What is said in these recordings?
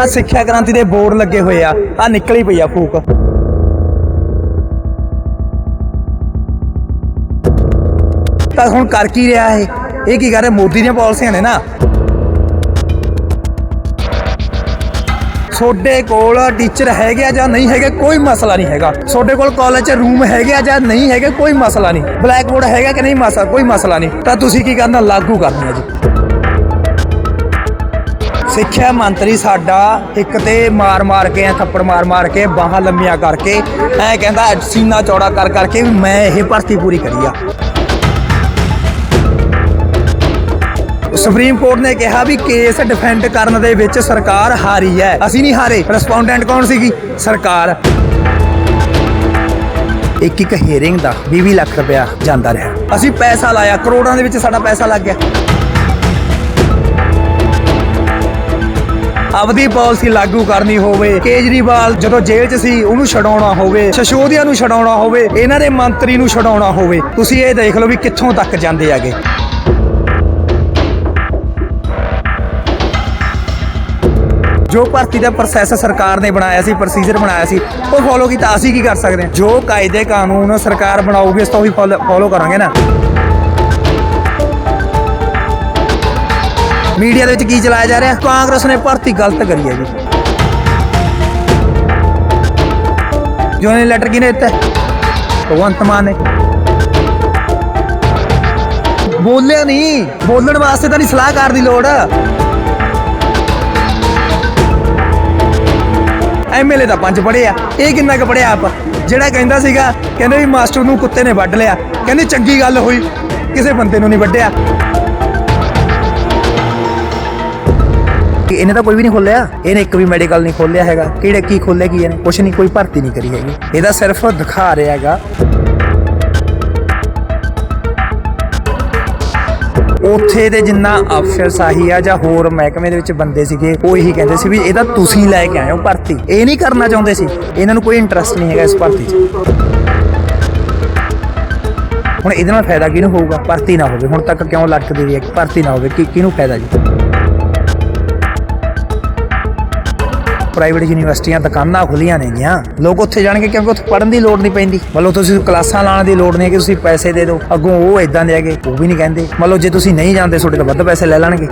ਆ ਸਿੱਖਿਆ ਕ੍ਰਾਂਤੀ ਦੇ ਬੋਰਡ ਲੱਗੇ ਹੋਏ ਆ। ਆ ਨਿਕਲੀ ਪਈ ਆ ਫੂਕ। ਤਾਂ ਹੁਣ ਕਰ ਕੀ ਰਿਹਾ ਇਹ? ਇਹ ਕੀ ਕਰ ਰਿਹਾ? ਮੋਦੀ ਦੀਆਂ ਪਾਲਿਸੀਆਂ ਨੇ ਨਾ। ਤੁਹਾਡੇ ਕੋਲ ਟੀਚਰ ਹੈਗੇ ਆ ਜਾਂ ਨਹੀਂ ਹੈਗੇ, ਕੋਈ ਮਸਲਾ ਨਹੀਂ ਹੈਗਾ। ਤੁਹਾਡੇ ਕੋਲ ਕਾਲਜ 'ਚ ਰੂਮ ਹੈਗੇ ਆ ਜਾਂ ਨਹੀਂ ਹੈਗੇ, ਕੋਈ ਮਸਲਾ ਨਹੀਂ। ਬਲੈਕ ਬੋਰਡ ਹੈਗਾ ਕਿ ਨਹੀਂ ਮਸਲਾ? ਕੋਈ ਮਸਲਾ ਨਹੀਂ। ਤਾਂ ਤੁਸੀਂ ਕੀ ਕਰਨਾ? ਲਾਗੂ ਕਰਨੀ ਹੈ ਜੀ। ਸਿੱਖਿਆ ਮੰਤਰੀ ਸਾਡਾ ਇੱਕ ਤੇ ਮਾਰ ਮਾਰ ਕੇ ਐ ਥੱਪੜ ਮਾਰ ਮਾਰ ਕੇ, ਬਾਹਾਂ ਲੰਮੀਆਂ ਕਰਕੇ, ਐ ਕਹਿੰਦਾ ਸੀਨਾ ਚੌੜਾ ਕਰ ਕਰਕੇ ਵੀ ਮੈਂ ਇਹ ਭਰਤੀ ਪੂਰੀ ਕਰੀ ਆ। ਸੁਪਰੀਮ ਕੋਰਟ ਨੇ ਕਿਹਾ ਵੀ ਕੇਸ ਡਿਫੈਂਡ ਕਰਨ ਦੇ ਵਿੱਚ ਸਰਕਾਰ ਹਾਰੀ ਹੈ। ਅਸੀਂ ਨਹੀਂ ਹਾਰੇ। ਰਿਸਪੋਂਡੈਂਟ ਕੌਣ ਸੀਗੀ? ਸਰਕਾਰ। ਇੱਕ ਇੱਕ ਹੀਅਰਿੰਗ ਦਾ 20 ਲੱਖ ਰੁਪਇਆ ਜਾਂਦਾ ਰਿਹਾ। ਅਸੀਂ ਪੈਸਾ ਲਾਇਆ, ਕਰੋੜਾਂ ਦੇ ਵਿੱਚ ਸਾਡਾ ਪੈਸਾ ਲੱਗ ਗਿਆ। ਆਪਦੀ ਪਾਲਿਸੀ ਲਾਗੂ ਕਰਨੀ ਹੋਵੇ। ਕੇਜਰੀਵਾਲ ਜਦੋਂ ਜੇਲ੍ਹ 'ਚ ਸੀ, ਉਹਨੂੰ ਛਡਾਉਣਾ ਹੋਵੇ। ਸ਼ਸ਼ੋਦੀਆ ਨੂੰ ਛਡਾਉਣਾ ਹੋਵੇ। ਇਹਨਾਂ ਦੇ ਮੰਤਰੀ ਨੂੰ ਛਡਾਉਣਾ ਹੋਵੇ। ਤੁਸੀਂ ਇਹ ਦੇਖ ਲਓ ਵੀ ਕਿੱਥੋਂ ਤੱਕ ਜਾਂਦੇ ਆਗੇ ਜੋ ਭਰਤੀ ਦਾ ਪ੍ਰੋਸੈਸ ਸਰਕਾਰ ਨੇ ਬਣਾਇਆ ਸੀ ਪ੍ਰੋਸੀਜਰ ਬਣਾਇਆ ਸੀ, ਉਹ ਫੋਲੋ ਕੀਤਾ, ਅਸੀਂ ਕੀ ਕਰ ਸਕਦੇ ਹਾਂ? ਜੋ ਕਾਇਦੇ ਕਾਨੂੰਨ ਸਰਕਾਰ ਬਣਾਊਗੀ, ਉਸ ਤੋਂ ਵੀ ਫੋਲੋ ਕਰਾਂਗੇ ਨਾ। ਮੀਡੀਆ ਦੇ ਵਿੱਚ ਕੀ ਚਲਾਇਆ ਜਾ ਰਿਹਾ? ਕਾਂਗਰਸ ਨੇ ਭਰਤੀ ਗਲਤ ਕਰੀ ਹੈ ਜੀ। ਜੋਨੇ ਲੈਟਰ ਕਿਹਨੇ ਦਿੱਤਾ? ਭਗਵੰਤ ਮਾਨ ਨੇ। ਬੋਲਿਆ ਨਹੀਂ ਬੋਲਣ ਵਾਸਤੇ ਤਾਂ ਨਹੀਂ ਸਲਾਹਕਾਰ ਦੀ ਲੋੜ। ਐਮਐਲਏ ਦਾ ਪੰਜ ਪੜਿਆ ਇਹ ਕਿੰਨਾ ਕੁ ਪੜਿਆ ਆਪ? ਜਿਹੜਾ ਕਹਿੰਦਾ ਸੀਗਾ, ਕਹਿੰਦੇ ਵੀ ਮਾਸਟਰ ਨੂੰ ਕੁੱਤੇ ਨੇ ਵੱਢ ਲਿਆ। ਕਹਿੰਦੇ ਚੰਗੀ ਗੱਲ ਹੋਈ। ਕਿਸੇ ਬੰਦੇ ਨੂੰ ਨਹੀਂ ਵੱਢਿਆ। ਇਹਨੇ ਤਾਂ ਕੋਈ ਵੀ ਨਹੀਂ ਖੋਲਿਆ ਇਹਨੇ ਇੱਕ ਵੀ ਮੈਡੀਕਲ ਨਹੀਂ ਖੋਲਿਆ ਹੈਗਾ। ਕਿਹੜੇ ਕੀ ਖੋਲਿਆ ਕੀ ਇਹਨੇ? ਕੁਛ ਨਹੀਂ, ਕੋਈ ਭਰਤੀ ਨਹੀਂ ਕਰੀ ਹੈਗੀ। ਇਹਦਾ ਸਿਰਫ ਦਿਖਾ ਰਿਹਾ ਹੈਗਾ। ਉੱਥੇ ਦੇ ਜਿੰਨਾ ਅਫਸਰ ਸਾਹੀ ਆ ਜਾਂ ਹੋਰ ਮਹਿਕਮੇ ਦੇ ਵਿੱਚ ਬੰਦੇ ਸੀਗੇ, ਉਹ ਇਹੀ ਕਹਿੰਦੇ ਸੀ ਵੀ ਇਹਦਾ ਤੁਸੀਂ ਲੈ ਕੇ ਆਏ ਹੋ ਭਰਤੀ। ਇਹ ਨਹੀਂ ਕਰਨਾ ਚਾਹੁੰਦੇ ਸੀ। ਇਹਨਾਂ ਨੂੰ ਕੋਈ ਇੰਟਰਸਟ ਨਹੀਂ ਹੈਗਾ ਇਸ ਭਰਤੀ 'ਚ। ਹੁਣ ਇਹਦੇ ਨਾਲ ਫਾਇਦਾ ਕਿਹਨੂੰ ਹੋਊਗਾ? ਭਰਤੀ ਨਾ ਹੋਵੇ। ਹੁਣ ਤੱਕ ਕਿਉਂ ਲਟਕਦੀ ਰਹੀ ਹੈ? ਕਿ ਭਰਤੀ ਨਾ ਹੋਵੇ। ਕਿ ਕਿਹਨੂੰ ਫਾਇਦਾ ਜੀ? ਪ੍ਰਾਈਵੇਟ ਯੂਨੀਵਰਸਿਟੀਆਂ ਦੁਕਾਨਾਂ ਖੁੱਲੀਆਂ ਨੇਗੀਆਂ ਲੋਕ ਉੱਥੇ ਜਾਣਗੇ ਕਿਉਂਕਿ ਉੱਥੇ ਪੜ੍ਹਨ ਦੀ ਲੋੜ ਨਹੀਂ ਪੈਂਦੀ। ਮਤਲਬ ਤੁਸੀਂ ਕਲਾਸਾਂ ਲਾਉਣ ਦੀ ਲੋੜ ਨਹੀਂ ਹੈ ਕਿ ਤੁਸੀਂ ਪੈਸੇ ਦੇ ਦਿਓ। ਅੱਗੋਂ ਉਹ ਇਦਾਂ ਦੇ ਹੈਗੇ, ਉਹ ਵੀ ਨਹੀਂ ਕਹਿੰਦੇ। ਮਤਲਬ ਜੇ ਤੁਸੀਂ ਨਹੀਂ ਜਾਂਦੇ ਤੁਹਾਡੇ ਤੋਂ ਵੱਧ ਪੈਸੇ ਲੈ ਲੈਣਗੇ।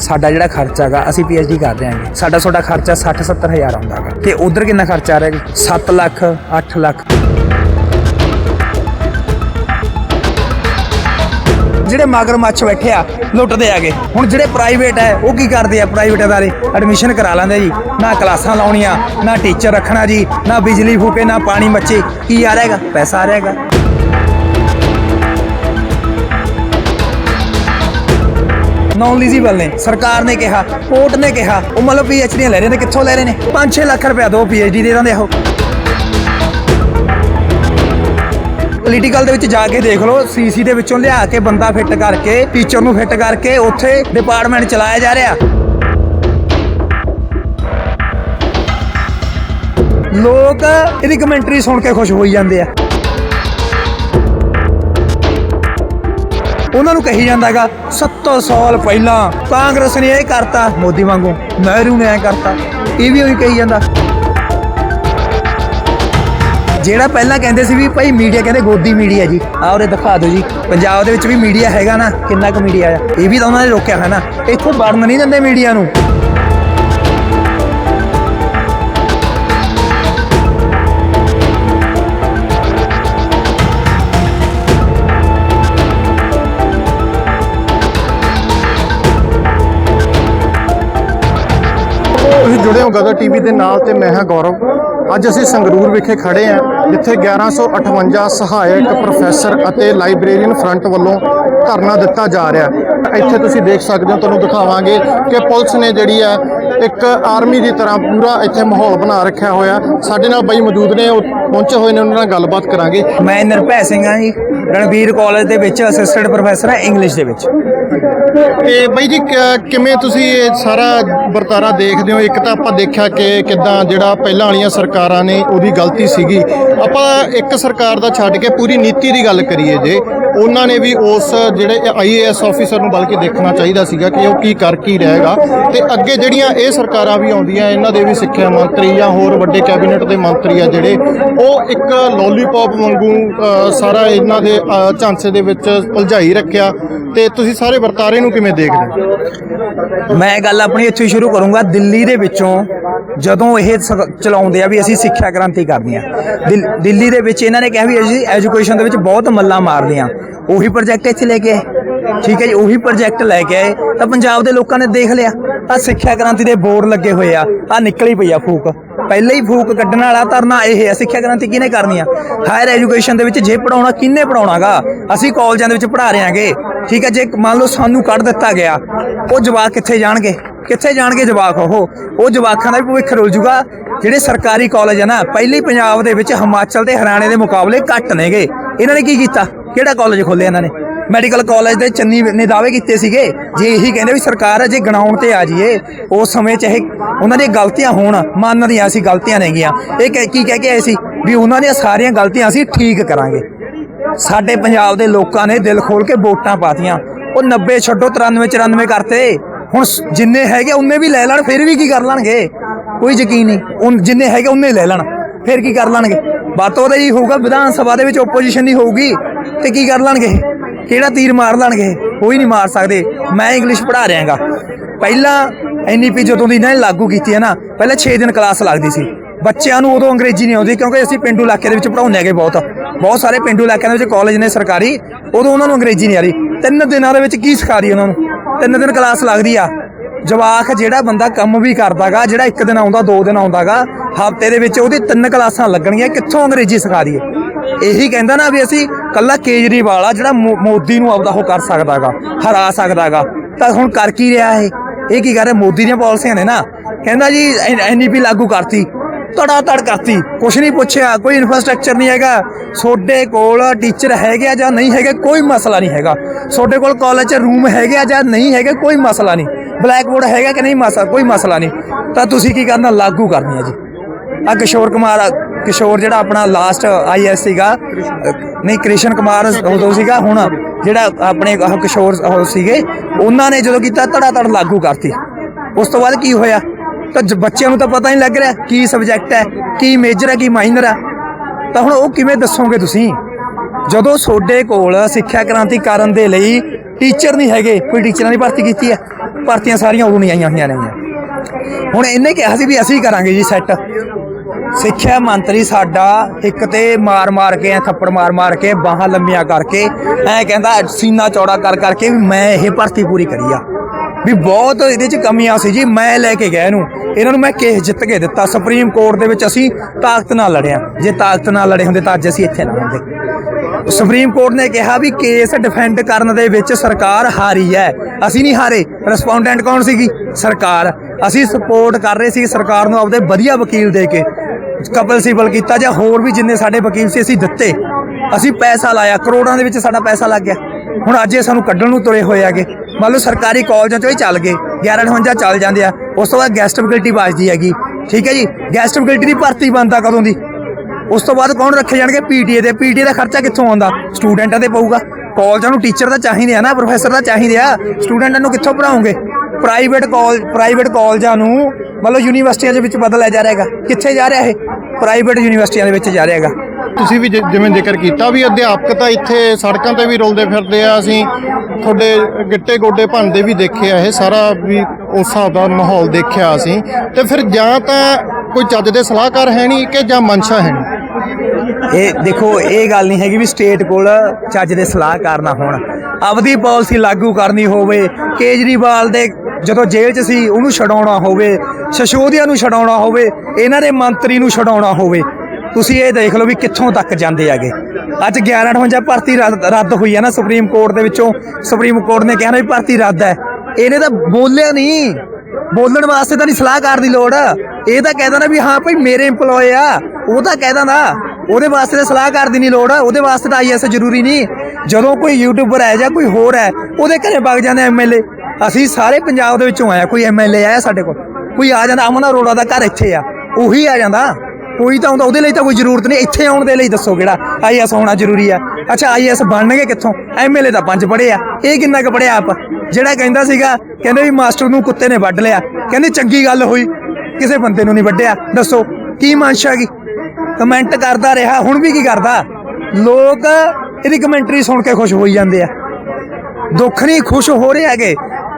ਸਾਡਾ ਜਿਹੜਾ ਖਰਚਾ ਹੈਗਾ, ਅਸੀਂ ਪੀਐਚਡੀ ਕਰਦੇ ਆਂਗੇ। ਸਾਡਾ ਤੁਹਾਡਾ ਖਰਚਾ 60 70 ਹਜ਼ਾਰ ਆਉਂਦਾ ਹੈਗਾ। ਤੇ ਉਧਰ ਕਿੰਨਾ ਖਰਚਾ ਆ ਰਿਹਾ ਜੀ 7 ਲੱਖ 8 ਲੱਖ। ਜਿਹੜੇ ਮਗਰ ਮੱਛ ਬੈਠੇ ਆ, ਲੁੱਟਦੇ ਆਗੇ ਹੁਣ ਜਿਹੜੇ ਪ੍ਰਾਈਵੇਟ ਹੈ ਉਹ ਕੀ ਕਰਦੇ ਆ? ਪ੍ਰਾਈਵੇਟ ਅਦਾਰੇ ਐਡਮਿਸ਼ਨ ਕਰਾ ਲੈਂਦੇ ਜੀ। ਨਾ ਕਲਾਸਾਂ ਲਾਉਣੀਆਂ, ਨਾ ਟੀਚਰ ਰੱਖਣਾ ਜੀ, ਨਾ ਬਿਜਲੀ ਫੂਕੇ, ਨਾ ਪਾਣੀ ਮੱਚੇ। ਕੀ ਆ ਰਿਹਾਗਾ ਪੈਸਾ ਆ ਰਿਹਾਗਾ ਨੌਨ ਐਲੀਜੀਬਲ ਨੇ, ਸਰਕਾਰ ਨੇ ਕਿਹਾ ਕੋਰਟ ਨੇ ਕਿਹਾ, ਉਹ ਮਤਲਬ ਪੀਐਚਡੀ ਲੈ ਰਹੇ ਨੇ, ਕਿੱਥੋਂ ਲੈ ਰਹੇ ਨੇ? 5-6 ਲੱਖ ਰੁਪਇਆ ਦੋ ਪੀਐਚਡੀ ਦੇ ਦਿੰਦੇ ਆ ਪੋਲੀਟੀਕਲ ਦੇ ਵਿੱਚ ਜਾ ਕੇ ਦੇਖ ਲਓ ਸੀਸੀ ਦੇ ਵਿੱਚੋਂ ਲਿਆ ਕੇ ਬੰਦਾ ਫਿੱਟ ਕਰਕੇ ਟੀਚਰ ਨੂੰ ਫਿੱਟ ਕਰਕੇ ਉੱਥੇ ਡਿਪਾਰਟਮੈਂਟ ਚਲਾਇਆ ਜਾ ਰਿਹਾ। ਲੋਕ ਇਹਦੀ ਕਮੈਂਟਰੀ ਸੁਣ ਕੇ ਖੁਸ਼ ਹੋਈ ਜਾਂਦੇ ਆ। ਉਹਨਾਂ ਨੂੰ ਕਹੀ ਜਾਂਦਾਗਾ 70 ਸਾਲ ਪਹਿਲਾਂ ਕਾਂਗਰਸ ਨੇ ਇਹ ਕਰਤਾ, ਮੋਦੀ ਵਾਂਗੂ, ਨਹਿਰੂ ਨੇ ਇਹ ਕਰਤਾ। ਇਹ ਵੀ ਉਹੀ ਕਹੀ ਜਾਂਦਾ। ਜਿਹੜਾ ਪਹਿਲਾਂ ਕਹਿੰਦੇ ਸੀ ਵੀ ਭਾਈ ਮੀਡੀਆ ਕਹਿੰਦੇ ਗੋਦੀ ਮੀਡੀਆ ਜੀ। ਆਹ ਉਰੇ ਦਿਖਾ ਦਿਓ ਜੀ। ਪੰਜਾਬ ਦੇ ਵਿੱਚ ਵੀ ਮੀਡੀਆ ਹੈਗਾ ਨਾ, ਕਿੰਨਾ ਕੁ ਮੀਡੀਆ ਆ। ਇਹ ਵੀ ਤਾਂ ਉਹਨਾਂ ਨੇ ਰੋਕਿਆ ਹੈ ਨਾ। ਇੱਥੋਂ ਵੜਨ ਨਹੀਂ ਦਿੰਦੇ ਮੀਡੀਆ ਨੂੰ। ਤੁਸੀਂ ਜੁੜੇ ਹੋ ਗਦਰ ਟੀਵੀ ਦੇ ਨਾਲ ਤੇ ਮੈਂ ਹਾਂ ਗੌਰਵ। ਅੱਜ ਅਸੀਂ ਸੰਗਰੂਰ ਵਿਖੇ ਖੜੇ ਹਾਂ, ਜਿੱਥੇ 1158 ਸਹਾਇਕ ਪ੍ਰੋਫੈਸਰ ਅਤੇ ਲਾਇਬ੍ਰੇਰੀਅਨ ਫਰੰਟ ਵੱਲੋਂ ਧਰਨਾ ਦਿੱਤਾ ਜਾ ਰਿਹਾ ਇੱਥੇ ਤੁਸੀਂ ਦੇਖ ਸਕਦੇ ਹੋ, ਤੁਹਾਨੂੰ ਦਿਖਾਵਾਂਗੇ ਕਿ ਪੁਲਿਸ ਨੇ ਜਿਹੜੀ ਆ ਇੱਕ ਆਰਮੀ ਦੀ ਤਰ੍ਹਾਂ ਪੂਰਾ ਇੱਥੇ ਮਾਹੌਲ ਬਣਾ ਰੱਖਿਆ ਹੋਇਆ ਸਾਡੇ ਨਾਲ ਬਾਈ ਮੌਜੂਦ ਨੇ ਪਹੁੰਚੇ ਹੋਏ ਨੇ, ਉਹਨਾਂ ਨਾਲ ਗੱਲਬਾਤ ਕਰਾਂਗੇ। ਮੈਂ ਨਿਰਭੈ ਸਿੰਘ ਹਾਂ ਜੀ। ਰਣਬੀਰ ਕਾਲਜ ਦੇ ਵਿੱਚ ਅਸਿਸਟੈਂਟ ਪ੍ਰੋਫੈਸਰ ਹੈ ਇੰਗਲਿਸ਼ ਦੇ ਵਿੱਚ। ਤੇ ਬਾਈ ਜੀ, ਕ- ਕਿਵੇਂ ਤੁਸੀਂ ਇਹ ਸਾਰਾ ਵਰਤਾਰਾ ਦੇਖਦੇ ਹੋ? ਇੱਕ ਤਾਂ ਆਪਾਂ ਦੇਖਿਆ ਕਿ ਕਿਦਾਂ ਜਿਹੜਾ ਪਹਿਲਾਂ ਵਾਲੀਆਂ ਸਰਕਾਰਾਂ ਨੇ ਉਹਦੀ ਗਲਤੀ ਸੀਗੀ। ਆਪਾਂ ਇੱਕ ਸਰਕਾਰ ਦਾ ਛੱਡ ਕੇ ਪੂਰੀ ਨੀਤੀ ਦੀ ਗੱਲ ਕਰੀਏ ਜੇ ਉਹਨਾਂ ਨੇ ਵੀ ਉਸ ਜਿਹੜੇ ਆਈਏਐਸ ਆਫੀਸਰ ਨੂੰ ਬਲਕਿ ਦੇਖਣਾ ਚਾਹੀਦਾ ਸੀਗਾ ਕਿ ਉਹ ਕੀ ਕਰ ਕੀ ਰਹੇਗਾ। ਤੇ ਅੱਗੇ ਜਿਹੜੀਆਂ ਇਹ ਸਰਕਾਰਾਂ ਵੀ ਆਉਂਦੀਆਂ, ਇਹਨਾਂ ਦੇ ਵੀ ਸਿੱਖਿਆ ਮੰਤਰੀ ਜਾਂ ਹੋਰ ਵੱਡੇ ਕੈਬਨਿਟ ਦੇ ਮੰਤਰੀ ਆ ਜਿਹੜੇ, ਉਹ ਇੱਕ ਲੋਲੀਪੌਪ ਵਾਂਗੂ ਸਾਰਾ ਇਹਨਾਂ ਦੇ ਝਾਂਸੇ ਦੇ ਵਿੱਚ ਉਲਝਾਈ ਰੱਖਿਆ। ਤੇ ਤੁਸੀਂ ਸਾਰੇ ਵਰਤਾਰੇ ਨੂੰ ਕਿਵੇਂ ਦੇਖਦੇ ਹੋ? ਮੈਂ ਗੱਲ ਆਪਣੀ ਇੱਥੇ ਸ਼ੁਰੂ ਕਰੂੰਗਾ। ਦਿੱਲੀ ਦੇ ਵਿੱਚੋਂ ਜਦੋਂ ਇਹ ਸ- ਚਲਾਉਂਦੇ ਆ ਵੀ ਅਸੀਂ ਸਿੱਖਿਆ ਕ੍ਰਾਂਤੀ ਕਰਨੀ ਆ। ਦਿਲ- ਦਿੱਲੀ ਦੇ ਵਿੱਚ ਇਹਨਾਂ ਨੇ ਕਿਹਾ ਵੀ ਅਸੀਂ ਐਜੂਕੇਸ਼ਨ ਦੇ ਵਿੱਚ ਬਹੁਤ ਮੱਲਾ ਮਾਰਦੇ ਆ ਉਹੀ ਪ੍ਰੋਜੈਕਟ ਇੱਥੇ ਲੈ ਕੇ ਆਏ। ਠੀਕ ਹੈ ਜੀ, ਉਹੀ ਪ੍ਰੋਜੈਕਟ ਲੈ ਕੇ ਆਏ। ਤਾਂ ਪੰਜਾਬ ਦੇ ਲੋਕਾਂ ਨੇ ਦੇਖ ਲਿਆ ਆ ਸਿੱਖਿਆ ਕ੍ਰਾਂਤੀ ਦੇ ਬੋਰਡ ਲੱਗੇ ਹੋਏ ਆ ਆ ਨਿਕਲੀ ਪਈ ਆ ਫੂਕ। ਪਹਿਲਾਂ ਹੀ ਫੂਕ ਕੱਢਣ ਵਾਲਾ ਧਰਨਾ ਇਹ ਆ ਸਿੱਖਿਆ ਕ੍ਰਾਂਤੀ ਕਿਹਨੇ ਕਰਨੀ ਆ? ਹਾਇਰ ਐਜੂਕੇਸ਼ਨ ਦੇ ਵਿੱਚ ਜੇ ਪੜਾਉਣਾ ਕਿਹਨੇ ਪੜਾਉਣਾਗਾ ਅਸੀਂ ਕਾਲਜਾਂ ਦੇ ਵਿੱਚ ਪੜ੍ਹਾ ਰਹੇ ਹਾਂਗੇ। ਠੀਕ ਹੈ, ਜੇ ਮੰਨ ਲਓ ਸਾਨੂੰ ਕੱਢ ਦਿੱਤਾ ਗਿਆ, ਉਹ ਜਵਾਕ ਕਿੱਥੇ ਜਾਣਗੇ? ਕਿੱਥੇ ਜਾਣਗੇ ਜਵਾਕ ਉਹ? ਉਹ ਜਵਾਕਾਂ ਦਾ ਵੀ ਭਵਿੱਖ ਰੁਲ ਜੂਗਾ। ਜਿਹੜੇ ਸਰਕਾਰੀ ਕਾਲਜ ਆ ਨਾ, ਪਹਿਲੀ ਪੰਜਾਬ ਦੇ ਵਿੱਚ ਹਿਮਾਚਲ ਤੇ ਹਰਿਆਣੇ ਦੇ ਮੁਕਾਬਲੇ ਘੱਟ ਨੇਗੇ। ਇਹਨਾਂ ਨੇ ਕੀ ਕੀਤਾ? ਕਿਹੜਾ ਕਾਲਜ ਖੋਲ੍ਹਿਆ ਇਹਨਾਂ ਨੇ? ਮੈਡੀਕਲ ਕਾਲਜ ਦੇ ਚੰਨੀ ਨੇ ਦਾਅਵੇ ਕੀਤੇ ਸੀਗੇ। ਜੇ ਇਹੀ ਕਹਿੰਦੇ ਵੀ ਸਰਕਾਰ ਜੇ ਗਣਾਉਣ ਤੇ ਆ ਜਾਈਏ, ਉਸ ਸਮੇਂ ਚਾਹੇ ਉਹਨਾਂ ਦੀਆਂ ਗਲਤੀਆਂ ਹੋਣ ਮੰਨਦੀਆਂ ਅਸੀਂ ਗਲਤੀਆਂ ਨੇਗੀਆਂ। ਇਹ ਕਹਿ- ਕੀ ਕਹਿ ਕੇ ਆਏ ਸੀ? ਵੀ ਉਹਨਾਂ ਦੀਆਂ ਸਾਰੀਆਂ ਗਲਤੀਆਂ ਅਸੀਂ ਠੀਕ ਕਰਾਂਗੇ। ਸਾਡੇ ਪੰਜਾਬ ਦੇ ਲੋਕਾਂ ਨੇ ਦਿਲ ਖੋਲ ਕੇ ਵੋਟਾਂ ਪਾਤੀਆਂ। ਉਹ 90 ਛੱਡੋ 93 94 ਕਰਤੇ। ਹੁਣ ਸ- ਜਿੰਨੇ ਹੈਗੇ ਉਹਨੇ ਵੀ ਲੈ ਲੈਣ, ਫਿਰ ਵੀ ਕੀ ਕਰ ਲੈਣਗੇ? ਕੋਈ ਯਕੀਨ ਨਹੀਂ। ਉਹ ਜਿੰਨੇ ਹੈਗੇ ਉਹਨੇ ਲੈ ਲੈਣ, ਫਿਰ ਕੀ ਕਰ ਲੈਣਗੇ? ਬਾਤੋਂ ਉਹਦਾ ਹੀ ਹੋਊਗਾ, ਵਿਧਾਨ ਸਭਾ ਦੇ ਵਿੱਚ ਆਪੋਜੀਸ਼ਨ ਨਹੀਂ ਹੋਊਗੀ, ਤੇ ਕੀ ਕਰ ਲੈਣਗੇ? ਇਹ ਕਿਹੜਾ ਤੀਰ ਮਾਰ ਲੈਣਗੇ? ਕੋਈ ਨਹੀਂ ਮਾਰ ਸਕਦੇ। ਮੈਂ ਇੰਗਲਿਸ਼ ਪੜ੍ਹਾ ਰਿਹਾਗਾ। ਪਹਿਲਾਂ ਐਨਈਪੀ ਜਦੋਂ ਦੀ ਇਹਨਾਂ ਨੇ ਲਾਗੂ ਕੀਤੀ ਹੈ ਨਾ, ਪਹਿਲਾਂ 6 ਦਿਨ ਕਲਾਸ ਲੱਗਦੀ ਸੀ। ਬੱਚਿਆਂ ਨੂੰ ਉਦੋਂ ਅੰਗਰੇਜ਼ੀ ਨਹੀਂ ਆਉਂਦੀ, ਕਿਉਂਕਿ ਅਸੀਂ ਪਿੰਡੂ ਇਲਾਕੇ ਦੇ ਵਿੱਚ ਪੜਾਉਂਦੇ ਹੈਗੇ ਬਹੁਤ। ਬਹੁਤ ਸਾਰੇ ਪਿੰਡੂ ਇਲਾਕਿਆਂ ਦੇ ਵਿੱਚ ਕਾਲਜ ਨੇ, ਸਰਕਾਰੀ, ਉਦੋਂ ਉਹਨਾਂ ਨੂੰ ਅੰਗਰੇਜ਼ੀ ਨਹੀਂ ਆ ਰਹੀ। ਤਿੰਨ ਦਿਨਾਂ ਦੇ ਵਿੱਚ ਕੀ ਸਿਖਾ ਰਹੀ ਉਹਨਾਂ ਨੂੰ? ਤਿੰਨ ਦਿਨ ਕਲਾਸ ਲੱਗਦੀ ਆ। ਜਵਾਕ ਜਿਹੜਾ ਬੰਦਾ ਕੰਮ ਵੀ ਕਰਦਾਗਾ, ਜਿਹੜਾ ਇੱਕ ਦਿਨ ਆਉਂਦਾ, ਦੋ ਦਿਨ ਆਉਂਦਾਗਾ, ਹਫ਼ਤੇ ਦੇ ਵਿੱਚ ਉਹਦੀ ਤਿੰਨ ਕਲਾਸਾਂ ਲੱਗਣਗੀਆਂ ਕਿੱਥੋਂ ਅੰਗਰੇਜ਼ੀ ਸਿਖਾ ਦਈਏ? ਇਹੀ ਕਹਿੰਦਾ ਨਾ ਵੀ ਅਸੀਂ ਕੱਲਾ ਕੇਜਰੀਵਾਲ ਆ, ਜਿਹੜਾ ਮੋ- ਮੋਦੀ ਨੂੰ ਆਪਦਾ ਉਹ ਕਰ ਸਕਦਾਗਾ, ਹਰਾ ਸਕਦਾਗਾ। ਤਾਂ ਹੁਣ ਕਰ ਕੀ ਰਿਹਾ ਇਹ? ਇਹ ਕੀ ਕਰ ਰਿਹਾ? ਮੋਦੀ ਦੀਆਂ ਪਾਲਿਸੀਆਂ ਨੇ ਨਾ। ਕਹਿੰਦਾ ਜੀ ਐਨਈਪੀ ਲਾਗੂ ਕਰਤੀ। ਤੜਾ ਤੜ ਕਰਤੀ। ਕੁਛ ਨਹੀਂ ਪੁੱਛਿਆ, ਕੋਈ ਇਨਫਰਾਸਟ੍ਰਕਚਰ ਨਹੀਂ ਹੈਗਾ। ਤੁਹਾਡੇ ਕੋਲ ਟੀਚਰ ਹੈਗੇ ਆ ਜਾਂ ਨਹੀਂ ਹੈਗੇ, ਕੋਈ ਮਸਲਾ ਨਹੀਂ ਹੈਗਾ। ਤੁਹਾਡੇ ਕੋਲ ਕਾਲਜ 'ਚ ਰੂਮ ਹੈਗੇ ਆ ਜਾਂ ਨਹੀਂ ਹੈਗੇ, ਕੋਈ ਮਸਲਾ ਨਹੀਂ। ਬਲੈਕਬੋਰਡ ਹੈਗਾ ਕਿ ਨਹੀਂ ਮਸਲਾ, ਕੋਈ ਮਸਲਾ ਨਹੀਂ। ਤਾਂ ਤੁਸੀਂ ਕੀ ਕਰਨਾ, ਲਾਗੂ ਕਰਨੀ ਹੈ ਜੀ। ਆ ਕਿਸ਼ੋਰ ਕੁਮਾਰ, ਕਿਸ਼ੋਰ ਜਿਹੜਾ ਆਪਣਾ ਲਾਸਟ ਆਈਐਸ ਸੀਗਾ ਨਹੀਂ, ਕ੍ਰਿਸ਼ਨ ਕੁਮਾਰ ਉਦੋਂ ਸੀਗਾ, ਹੁਣ ਜਿਹੜਾ ਆਪਣੇ ਕਿਸ਼ੋਰ ਉਹ ਸੀਗੇ, ਉਹਨਾਂ ਨੇ ਜਦੋਂ ਕੀਤਾ ਧੜਾ ਧੜ ਲਾਗੂ ਕਰਤੀ। ਉਸ ਤੋਂ ਬਾਅਦ ਕੀ ਹੋਇਆ? ਤਾਂ ਜ- ਬੱਚਿਆਂ ਨੂੰ ਤਾਂ ਪਤਾ ਨਹੀਂ ਲੱਗ ਰਿਹਾ ਕੀ ਸਬਜੈਕਟ ਹੈ, ਕੀ ਮੇਜਰ ਹੈ, ਕੀ ਮਾਈਨਰ ਹੈ। ਤਾਂ ਹੁਣ ਉਹ ਕਿਵੇਂ ਦੱਸੋਗੇ ਤੁਸੀਂ? ਜਦੋਂ ਤੁਹਾਡੇ ਕੋਲ ਸਿੱਖਿਆ ਕ੍ਰਾਂਤੀ ਕਰਨ ਦੇ ਲਈ ਟੀਚਰ ਨਹੀਂ ਹੈਗੇ, ਕੋਈ ਟੀਚਰਾਂ ਦੀ ਭਰਤੀ ਕੀਤੀ ਹੈ, ਭਰਤੀਆਂ ਸਾਰੀਆਂ ਉਦੋਂ ਨਹੀਂ ਆਈਆਂ ਹੋਈਆਂ ਨੇ। ਹੁਣ ਇਹਨੇ ਕਿਹਾ ਸੀ ਵੀ ਅਸੀਂ ਕਰਾਂਗੇ ਜੀ ਸੈੱਟ ਸਿੱਖਿਆ ਮੰਤਰੀ ਸਾਡਾ ਇੱਕ ਤੇ ਮਾਰ ਮਾਰ ਕੇ, ਐ ਥੱਪੜ ਮਾਰ ਮਾਰ ਕੇ, ਬਾਹਾਂ ਲੰਮੀਆਂ ਕਰਕੇ, ਐ ਕਹਿੰਦਾ ਸੀਨਾ ਚੌੜਾ ਕਰ ਕਰਕੇ ਵੀ ਮੈਂ ਇਹ ਭਰਤੀ ਪੂਰੀ ਕਰੀ ਆ। ਵੀ ਬਹੁਤ ਇਹਦੇ ਚ ਕਮੀਆਂ ਸੀ ਜੀ, ਮੈਂ ਲੈ ਕੇ ਗਿਆ ਇਹਨੂੰ। ਇਹਨਾਂ ਨੂੰ ਮੈਂ ਕੇਸ ਜਿੱਤ ਕੇ ਦਿੱਤਾ। ਸੁਪਰੀਮ ਕੋਰਟ ਦੇ ਵਿੱਚ ਅਸੀਂ ਤਾਕਤ ਨਾਲ ਲੜਿਆ। ਜੇ ਤਾਕਤ ਨਾਲ ਲੜੇ ਹੁੰਦੇ ਤਾਂ ਅੱਜ ਅਸੀਂ ਇੱਥੇ ਨਾ ਹੁੰਦੇ ਸੁਪਰੀਮ ਕੋਰਟ ਨੇ ਕਿਹਾ ਵੀ ਕੇਸ ਡਿਫੈਂਡ ਕਰਨ ਦੇ ਵਿੱਚ ਸਰਕਾਰ ਹਾਰੀ ਹੈ। ਅਸੀਂ ਨਹੀਂ ਹਾਰੇ। ਰਿਸਪੋਂਡੈਂਟ ਕੌਣ ਸੀਗੀ? ਸਰਕਾਰ। ਅਸੀਂ ਸਪੋਰਟ ਕਰ ਰਹੇ ਸੀ ਸਰਕਾਰ ਨੂੰ ਆਪਦੇ ਵਧੀਆ ਵਕੀਲ ਦੇ ਕੇ। ਕਪਲ ਸਿਬਲ ਕੀਤਾ ਜਾਂ ਹੋਰ ਵੀ ਜਿੰਨੇ ਸਾਡੇ ਵਕੀਲ ਸੀ, ਅਸੀਂ ਦਿੱਤੇ। ਅਸੀਂ ਪੈਸਾ ਲਾਇਆ, ਕਰੋੜਾਂ ਦੇ ਵਿੱਚ ਸਾਡਾ ਪੈਸਾ ਲੱਗ ਗਿਆ। ਹੁਣ ਅੱਜ ਇਹ ਸਾਨੂੰ ਕੱਢਣ ਨੂੰ ਤੁਰੇ ਹੋਏ ਆਗੇ ਮੰਨ ਲਓ ਸਰਕਾਰੀ ਕਾਲਜਾਂ ਚੋਂ ਹੀ ਚੱਲ ਗਏ 1158 ਚੱਲ ਜਾਂਦੇ ਆ। ਉਸ ਤੋਂ ਬਾਅਦ ਗੈਸਟ ਫੈਕਲਟੀ ਵੱਜਦੀ ਹੈਗੀ। ਠੀਕ ਹੈ ਜੀ? ਗੈਸਟ ਫੈਕਲਟੀ ਦੀ ਭਰਤੀ ਬੰਦਾ ਕਦੋਂ ਦੀ? ਉਸ ਤੋਂ ਬਾਅਦ ਕੌਣ ਰੱਖੇ ਜਾਣਗੇ? ਪੀਟੀਏ ਦੇ। ਪੀਟੀਏ ਦਾ ਖਰਚਾ ਕਿੱਥੋਂ ਆਉਂਦਾ? ਸਟੂਡੈਂਟਾਂ ਤੇ ਪਊਗਾ। ਕਾਲਜਾਂ ਨੂੰ ਟੀਚਰ ਤਾਂ ਚਾਹੀਦੇ ਆ ਨਾ ਪ੍ਰੋਫੈਸਰ ਤਾਂ ਚਾਹੀਦੇ ਆ। ਸਟੂਡੈਂਟਾਂ ਨੂੰ ਕਿੱਥੋਂ ਪੜਾਉਂਗੇ ਪ੍ਰਾਈਵੇਟ ਕਾਲ ਪ੍ਰਾਈਵੇਟ ਕਾਲਜਾਂ ਨੂੰ ਮਤਲਬ ਯੂਨੀਵਰਸਿਟੀਆਂ ਦੇ ਵਿੱਚ ਬਦਲਿਆ ਜਾ ਰਿਹਾ ਹੈਗਾ। ਕਿੱਥੇ ਜਾ ਰਿਹਾ ਇਹ? ਪ੍ਰਾਈਵੇਟ ਯੂਨੀਵਰਸਿਟੀਆਂ ਦੇ ਵਿੱਚ ਜਾ ਰਿਹਾ ਹੈਗਾ। ਤੁਸੀਂ ਵੀ ਜਿਵੇਂ ਜ਼ਿਕਰ ਕੀਤਾ ਵੀ ਅਧਿਆਪਕ ਤਾਂ ਇੱਥੇ ਸੜਕਾਂ ਤੇ ਵੀ ਰੁਲਦੇ ਫਿਰਦੇ ਆ, ਅਸੀਂ ਤੁਹਾਡੇ ਗਿੱਟੇ ਗੋਡੇ ਭੰਨਦੇ ਵੀ ਦੇਖੇ ਆ ਇਹ ਸਾਰਾ ਵੀ ਉਸ ਹਿਸਾਬ ਦਾ ਮਾਹੌਲ ਦੇਖਿਆ ਅਸੀਂ। ਤੇ ਫਿਰ ਜਾਂ ਤਾਂ ਕੋਈ ਚੱਜ ਦੇ ਸਲਾਹਕਾਰ ਹੈ ਨਹੀਂ ਕਿ ਜਾਂ ਮਨਸ਼ਾ ਹੈ ਨਹੀਂ? ਇਹ ਦੇਖੋ, ਇਹ ਗੱਲ ਨਹੀਂ ਹੈਗੀ ਵੀ ਸਟੇਟ ਕੋਲ ਚੱਜ ਦੇ ਸਲਾਹਕਾਰ ਨਾ ਹੋਣ। ਆਪਦੀ ਪਾਲਿਸੀ ਲਾਗੂ ਕਰਨੀ ਹੋਵੇ, ਕੇਜਰੀਵਾਲ ਦੇ ਜਦੋਂ ਜੇਲ੍ਹ 'ਚ ਸੀ, ਉਹਨੂੰ ਛਡਾਉਣਾ ਹੋਵੇ ਸ਼ਸ਼ੋਦੀਆ ਨੂੰ ਛਡਾਉਣਾ ਹੋਵੇ, ਇਹਨਾਂ ਦੇ ਮੰਤਰੀ ਨੂੰ ਛਡਾਉਣਾ ਹੋਵੇ। ਤੁਸੀਂ ਇਹ ਦੇਖ ਲਓ ਵੀ ਕਿੱਥੋਂ ਤੱਕ ਜਾਂਦੇ ਹੈਗੇ। ਅੱਜ 1158 ਭਰਤੀ ਰੱਦ ਰੱਦ ਹੋਈ ਹੈ ਨਾ ਸੁਪਰੀਮ ਕੋਰਟ ਦੇ ਵਿੱਚੋਂ। ਸੁਪਰੀਮ ਕੋਰਟ ਨੇ ਕਿਹਾ ਨਾ ਵੀ ਭਰਤੀ ਰੱਦ ਹੈ। ਇਹਨੇ ਤਾਂ ਬੋਲਿਆ ਨਹੀਂ ਬੋਲਣ ਵਾਸਤੇ ਤਾਂ ਨਹੀਂ ਸਲਾਹਕਾਰ ਦੀ ਲੋੜ। ਇਹ ਤਾਂ ਕਹਿਦਾ ਨਾ ਵੀ ਹਾਂ ਭਾਈ ਮੇਰੇ EMPLOYE ਆ। ਉਹ ਤਾਂ ਕਹਿਦਾ ਨਾ ਉਹਦੇ ਵਾਸਤੇ ਤਾਂ ਸਲਾਹਕਾਰ ਦੀ ਨਹੀਂ ਲੋੜ। ਉਹਦੇ ਵਾਸਤੇ ਤਾਂ ਆਈਐਸ ਜ਼ਰੂਰੀ ਨਹੀਂ ਜਦੋਂ ਕੋਈ ਯੂਟਿਊਬਰ ਹੈ ਜਾਂ ਕੋਈ ਹੋਰ ਹੈ, ਉਹਦੇ ਘਰੇ ਵਗ ਜਾਂਦੇ ਐਮਐਲਏ ਅਸੀਂ ਸਾਰੇ ਪੰਜਾਬ ਦੇ ਵਿੱਚੋਂ ਆਇਆ ਕੋਈ ਐਮਐਲਏ ਆਇਆ ਸਾਡੇ ਕੋਲ? ਕੋਈ ਆ ਜਾਂਦਾ? ਅਮਨ ਅਰੋੜਾ ਦਾ ਘਰ ਇੱਥੇ ਆ। ਉਹੀ ਆ ਜਾਂਦਾ। ਕੋਈ ਤਾਂ ਆਉਂਦਾ, ਉਹਦੇ ਲਈ ਤਾਂ ਕੋਈ ਜ਼ਰੂਰਤ ਨਹੀਂ, ਇੱਥੇ ਆਉਣ ਦੇ ਲਈ ਦੱਸੋ ਕਿਹੜਾ ਆਈਐਸ ਹੋਣਾ ਜ਼ਰੂਰੀ ਆ। ਅੱਛਾ, ਆਈਐਸ ਬਣਨਗੇ ਕਿੱਥੋਂ? ਐਮਐਲਏ ਤਾਂ ਪੰਜ ਪੜ੍ਹੇ ਆ। ਇਹ ਕਿੰਨਾ ਕੁ ਪੜ੍ਹਿਆ ਆਪ? ਜਿਹੜਾ ਕਹਿੰਦਾ ਸੀਗਾ, ਕਹਿੰਦੇ ਵੀ ਮਾਸਟਰ ਨੂੰ ਕੁੱਤੇ ਨੇ ਵੱਢ ਲਿਆ। ਕਹਿੰਦੇ ਚੰਗੀ ਗੱਲ ਹੋਈ, ਕਿਸੇ ਬੰਦੇ ਨੂੰ ਨਹੀਂ ਵੱਢਿਆ। ਦੱਸੋ, ਕੀ ਮਾਨਸ਼ਾ ਗਈ ਕਮੈਂਟ ਕਰਦਾ ਰਿਹਾ, ਹੁਣ ਵੀ ਕੀ ਕਰਦਾ? ਲੋਕ ਇਹਦੀ ਕਮੈਂਟਰੀ ਸੁਣ ਕੇ ਖੁਸ਼ ਹੋਈ ਜਾਂਦੇ ਆ। ਦੁੱਖ ਨਹੀਂ, ਖੁਸ਼ ਹੋ ਰਹੇ ਹੈਗੇ।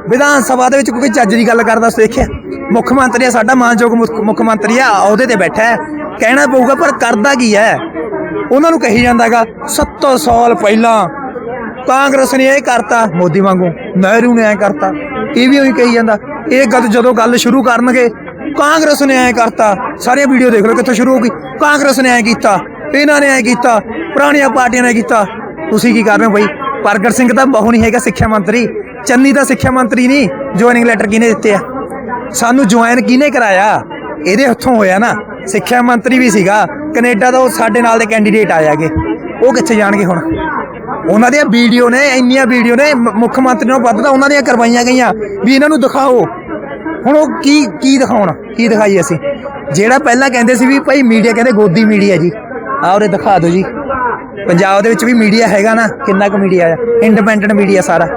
ਵਿਧਾਨ ਸਭਾ ਦੇ ਵਿੱਚ ਕੋਈ ਚੱਜ ਦੀ ਗੱਲ ਕਰਦਾ, ਤੁਸੀਂ ਦੇਖਿਆ। ਮੁੱਖ ਮੰਤਰੀ ਆ, ਸਾਡਾ ਮਾਨਯੋਗ ਮੁੱਖ- ਮੁੱਖ ਮੰਤਰੀ ਆ ਉਹਦੇ ਤੇ ਬੈਠਾ ਹੈ। ਕਹਿਣਾ ਪਊਗਾ, ਪਰ ਕਰਦਾ ਕੀ ਹੈ? ਉਹਨਾਂ ਨੂੰ ਕਹੀ ਜਾਂਦਾਗਾ 70 ਸਾਲ ਪਹਿਲਾਂ ਕਾਂਗਰਸ ਨੇ ਇਹ ਕਰਤਾ, ਮੋਦੀ ਵਾਂਗੂ, ਨਹਿਰੂ ਨੇ ਐ ਕਰਤਾ। ਇਹ ਵੀ ਉਹੀ ਕਹੀ ਜਾਂਦਾ। ਇਹ ਗੱਲ ਜਦੋਂ ਗੱਲ ਸ਼ੁਰੂ ਕਰਨਗੇ, ਕਾਂਗਰਸ ਨੇ ਐ ਕਰਤਾ। ਸਾਰੇ ਵੀਡੀਓ ਦੇਖ ਲਓ ਕਿੱਥੋਂ ਸ਼ੁਰੂ ਹੋ ਗਈ। ਕਾਂਗਰਸ ਨੇ ਐ ਕੀਤਾ, ਇਹਨਾਂ ਨੇ ਐ ਕੀਤਾ, ਪੁਰਾਣੀਆਂ ਪਾਰਟੀਆਂ ਨੇ ਕੀਤਾ। ਤੁਸੀਂ ਕੀ ਕਰ ਰਹੇ ਹੋ ਬਈ? ਪ੍ਰਗਟ ਸਿੰਘ ਤਾਂ ਬਹੁ ਨਹੀਂ ਹੈਗਾ ਸਿੱਖਿਆ ਮੰਤਰੀ। ਚੰਨੀ ਤਾਂ ਸਿੱਖਿਆ ਮੰਤਰੀ ਨਹੀਂ ਜੁਆਇਨਿੰਗ ਲੈਟਰ ਕਿਹਨੇ ਦਿੱਤੇ ਆ? ਸਾਨੂੰ ਜੁਆਇਨ ਕਿਹਨੇ ਕਰਾਇਆ? ਇਹਦੇ ਹੱਥੋਂ ਹੋਇਆ ਨਾ। ਸਿੱਖਿਆ ਮੰਤਰੀ ਵੀ ਸੀਗਾ। ਕੈਨੇਡਾ ਦਾ ਉਹ ਸਾਡੇ ਨਾਲ ਦੇ ਕੈਂਡੀਡੇਟ ਆਇਆਗੇ ਉਹ ਕਿੱਥੇ ਜਾਣਗੇ ਹੁਣ? ਉਹਨਾਂ ਦੀਆਂ ਵੀਡੀਓ ਨੇ, ਇੰਨੀਆਂ ਵੀਡੀਓ ਨੇ ਮੁੱਖ ਮੰਤਰੀ ਨੂੰ ਵੱਧ ਤਾਂ ਉਹਨਾਂ ਦੀਆਂ ਕਰਵਾਈਆਂ ਗਈਆਂ। ਵੀ ਇਹਨਾਂ ਨੂੰ ਦਿਖਾਓ। ਹੁਣ ਉਹ ਕੀ ਕੀ ਦਿਖਾਉਣ? ਕੀ ਦਿਖਾਈ ਅਸੀਂ? ਜਿਹੜਾ ਪਹਿਲਾਂ ਕਹਿੰਦੇ ਸੀ ਵੀ ਭਾਈ ਮੀਡੀਆ ਕਹਿੰਦੇ ਗੋਦੀ ਮੀਡੀਆ ਜੀ। ਆਹ ਉਰੇ ਦਿਖਾ ਦਿਓ ਜੀ। ਪੰਜਾਬ ਦੇ ਵਿੱਚ ਵੀ ਮੀਡੀਆ ਹੈਗਾ ਨਾ। ਕਿੰਨਾ ਕੁ ਮੀਡੀਆ ਆ? ਇੰਡੀਪੈਂਡੈਂਟ ਮੀਡੀਆ ਸਾਰਾ।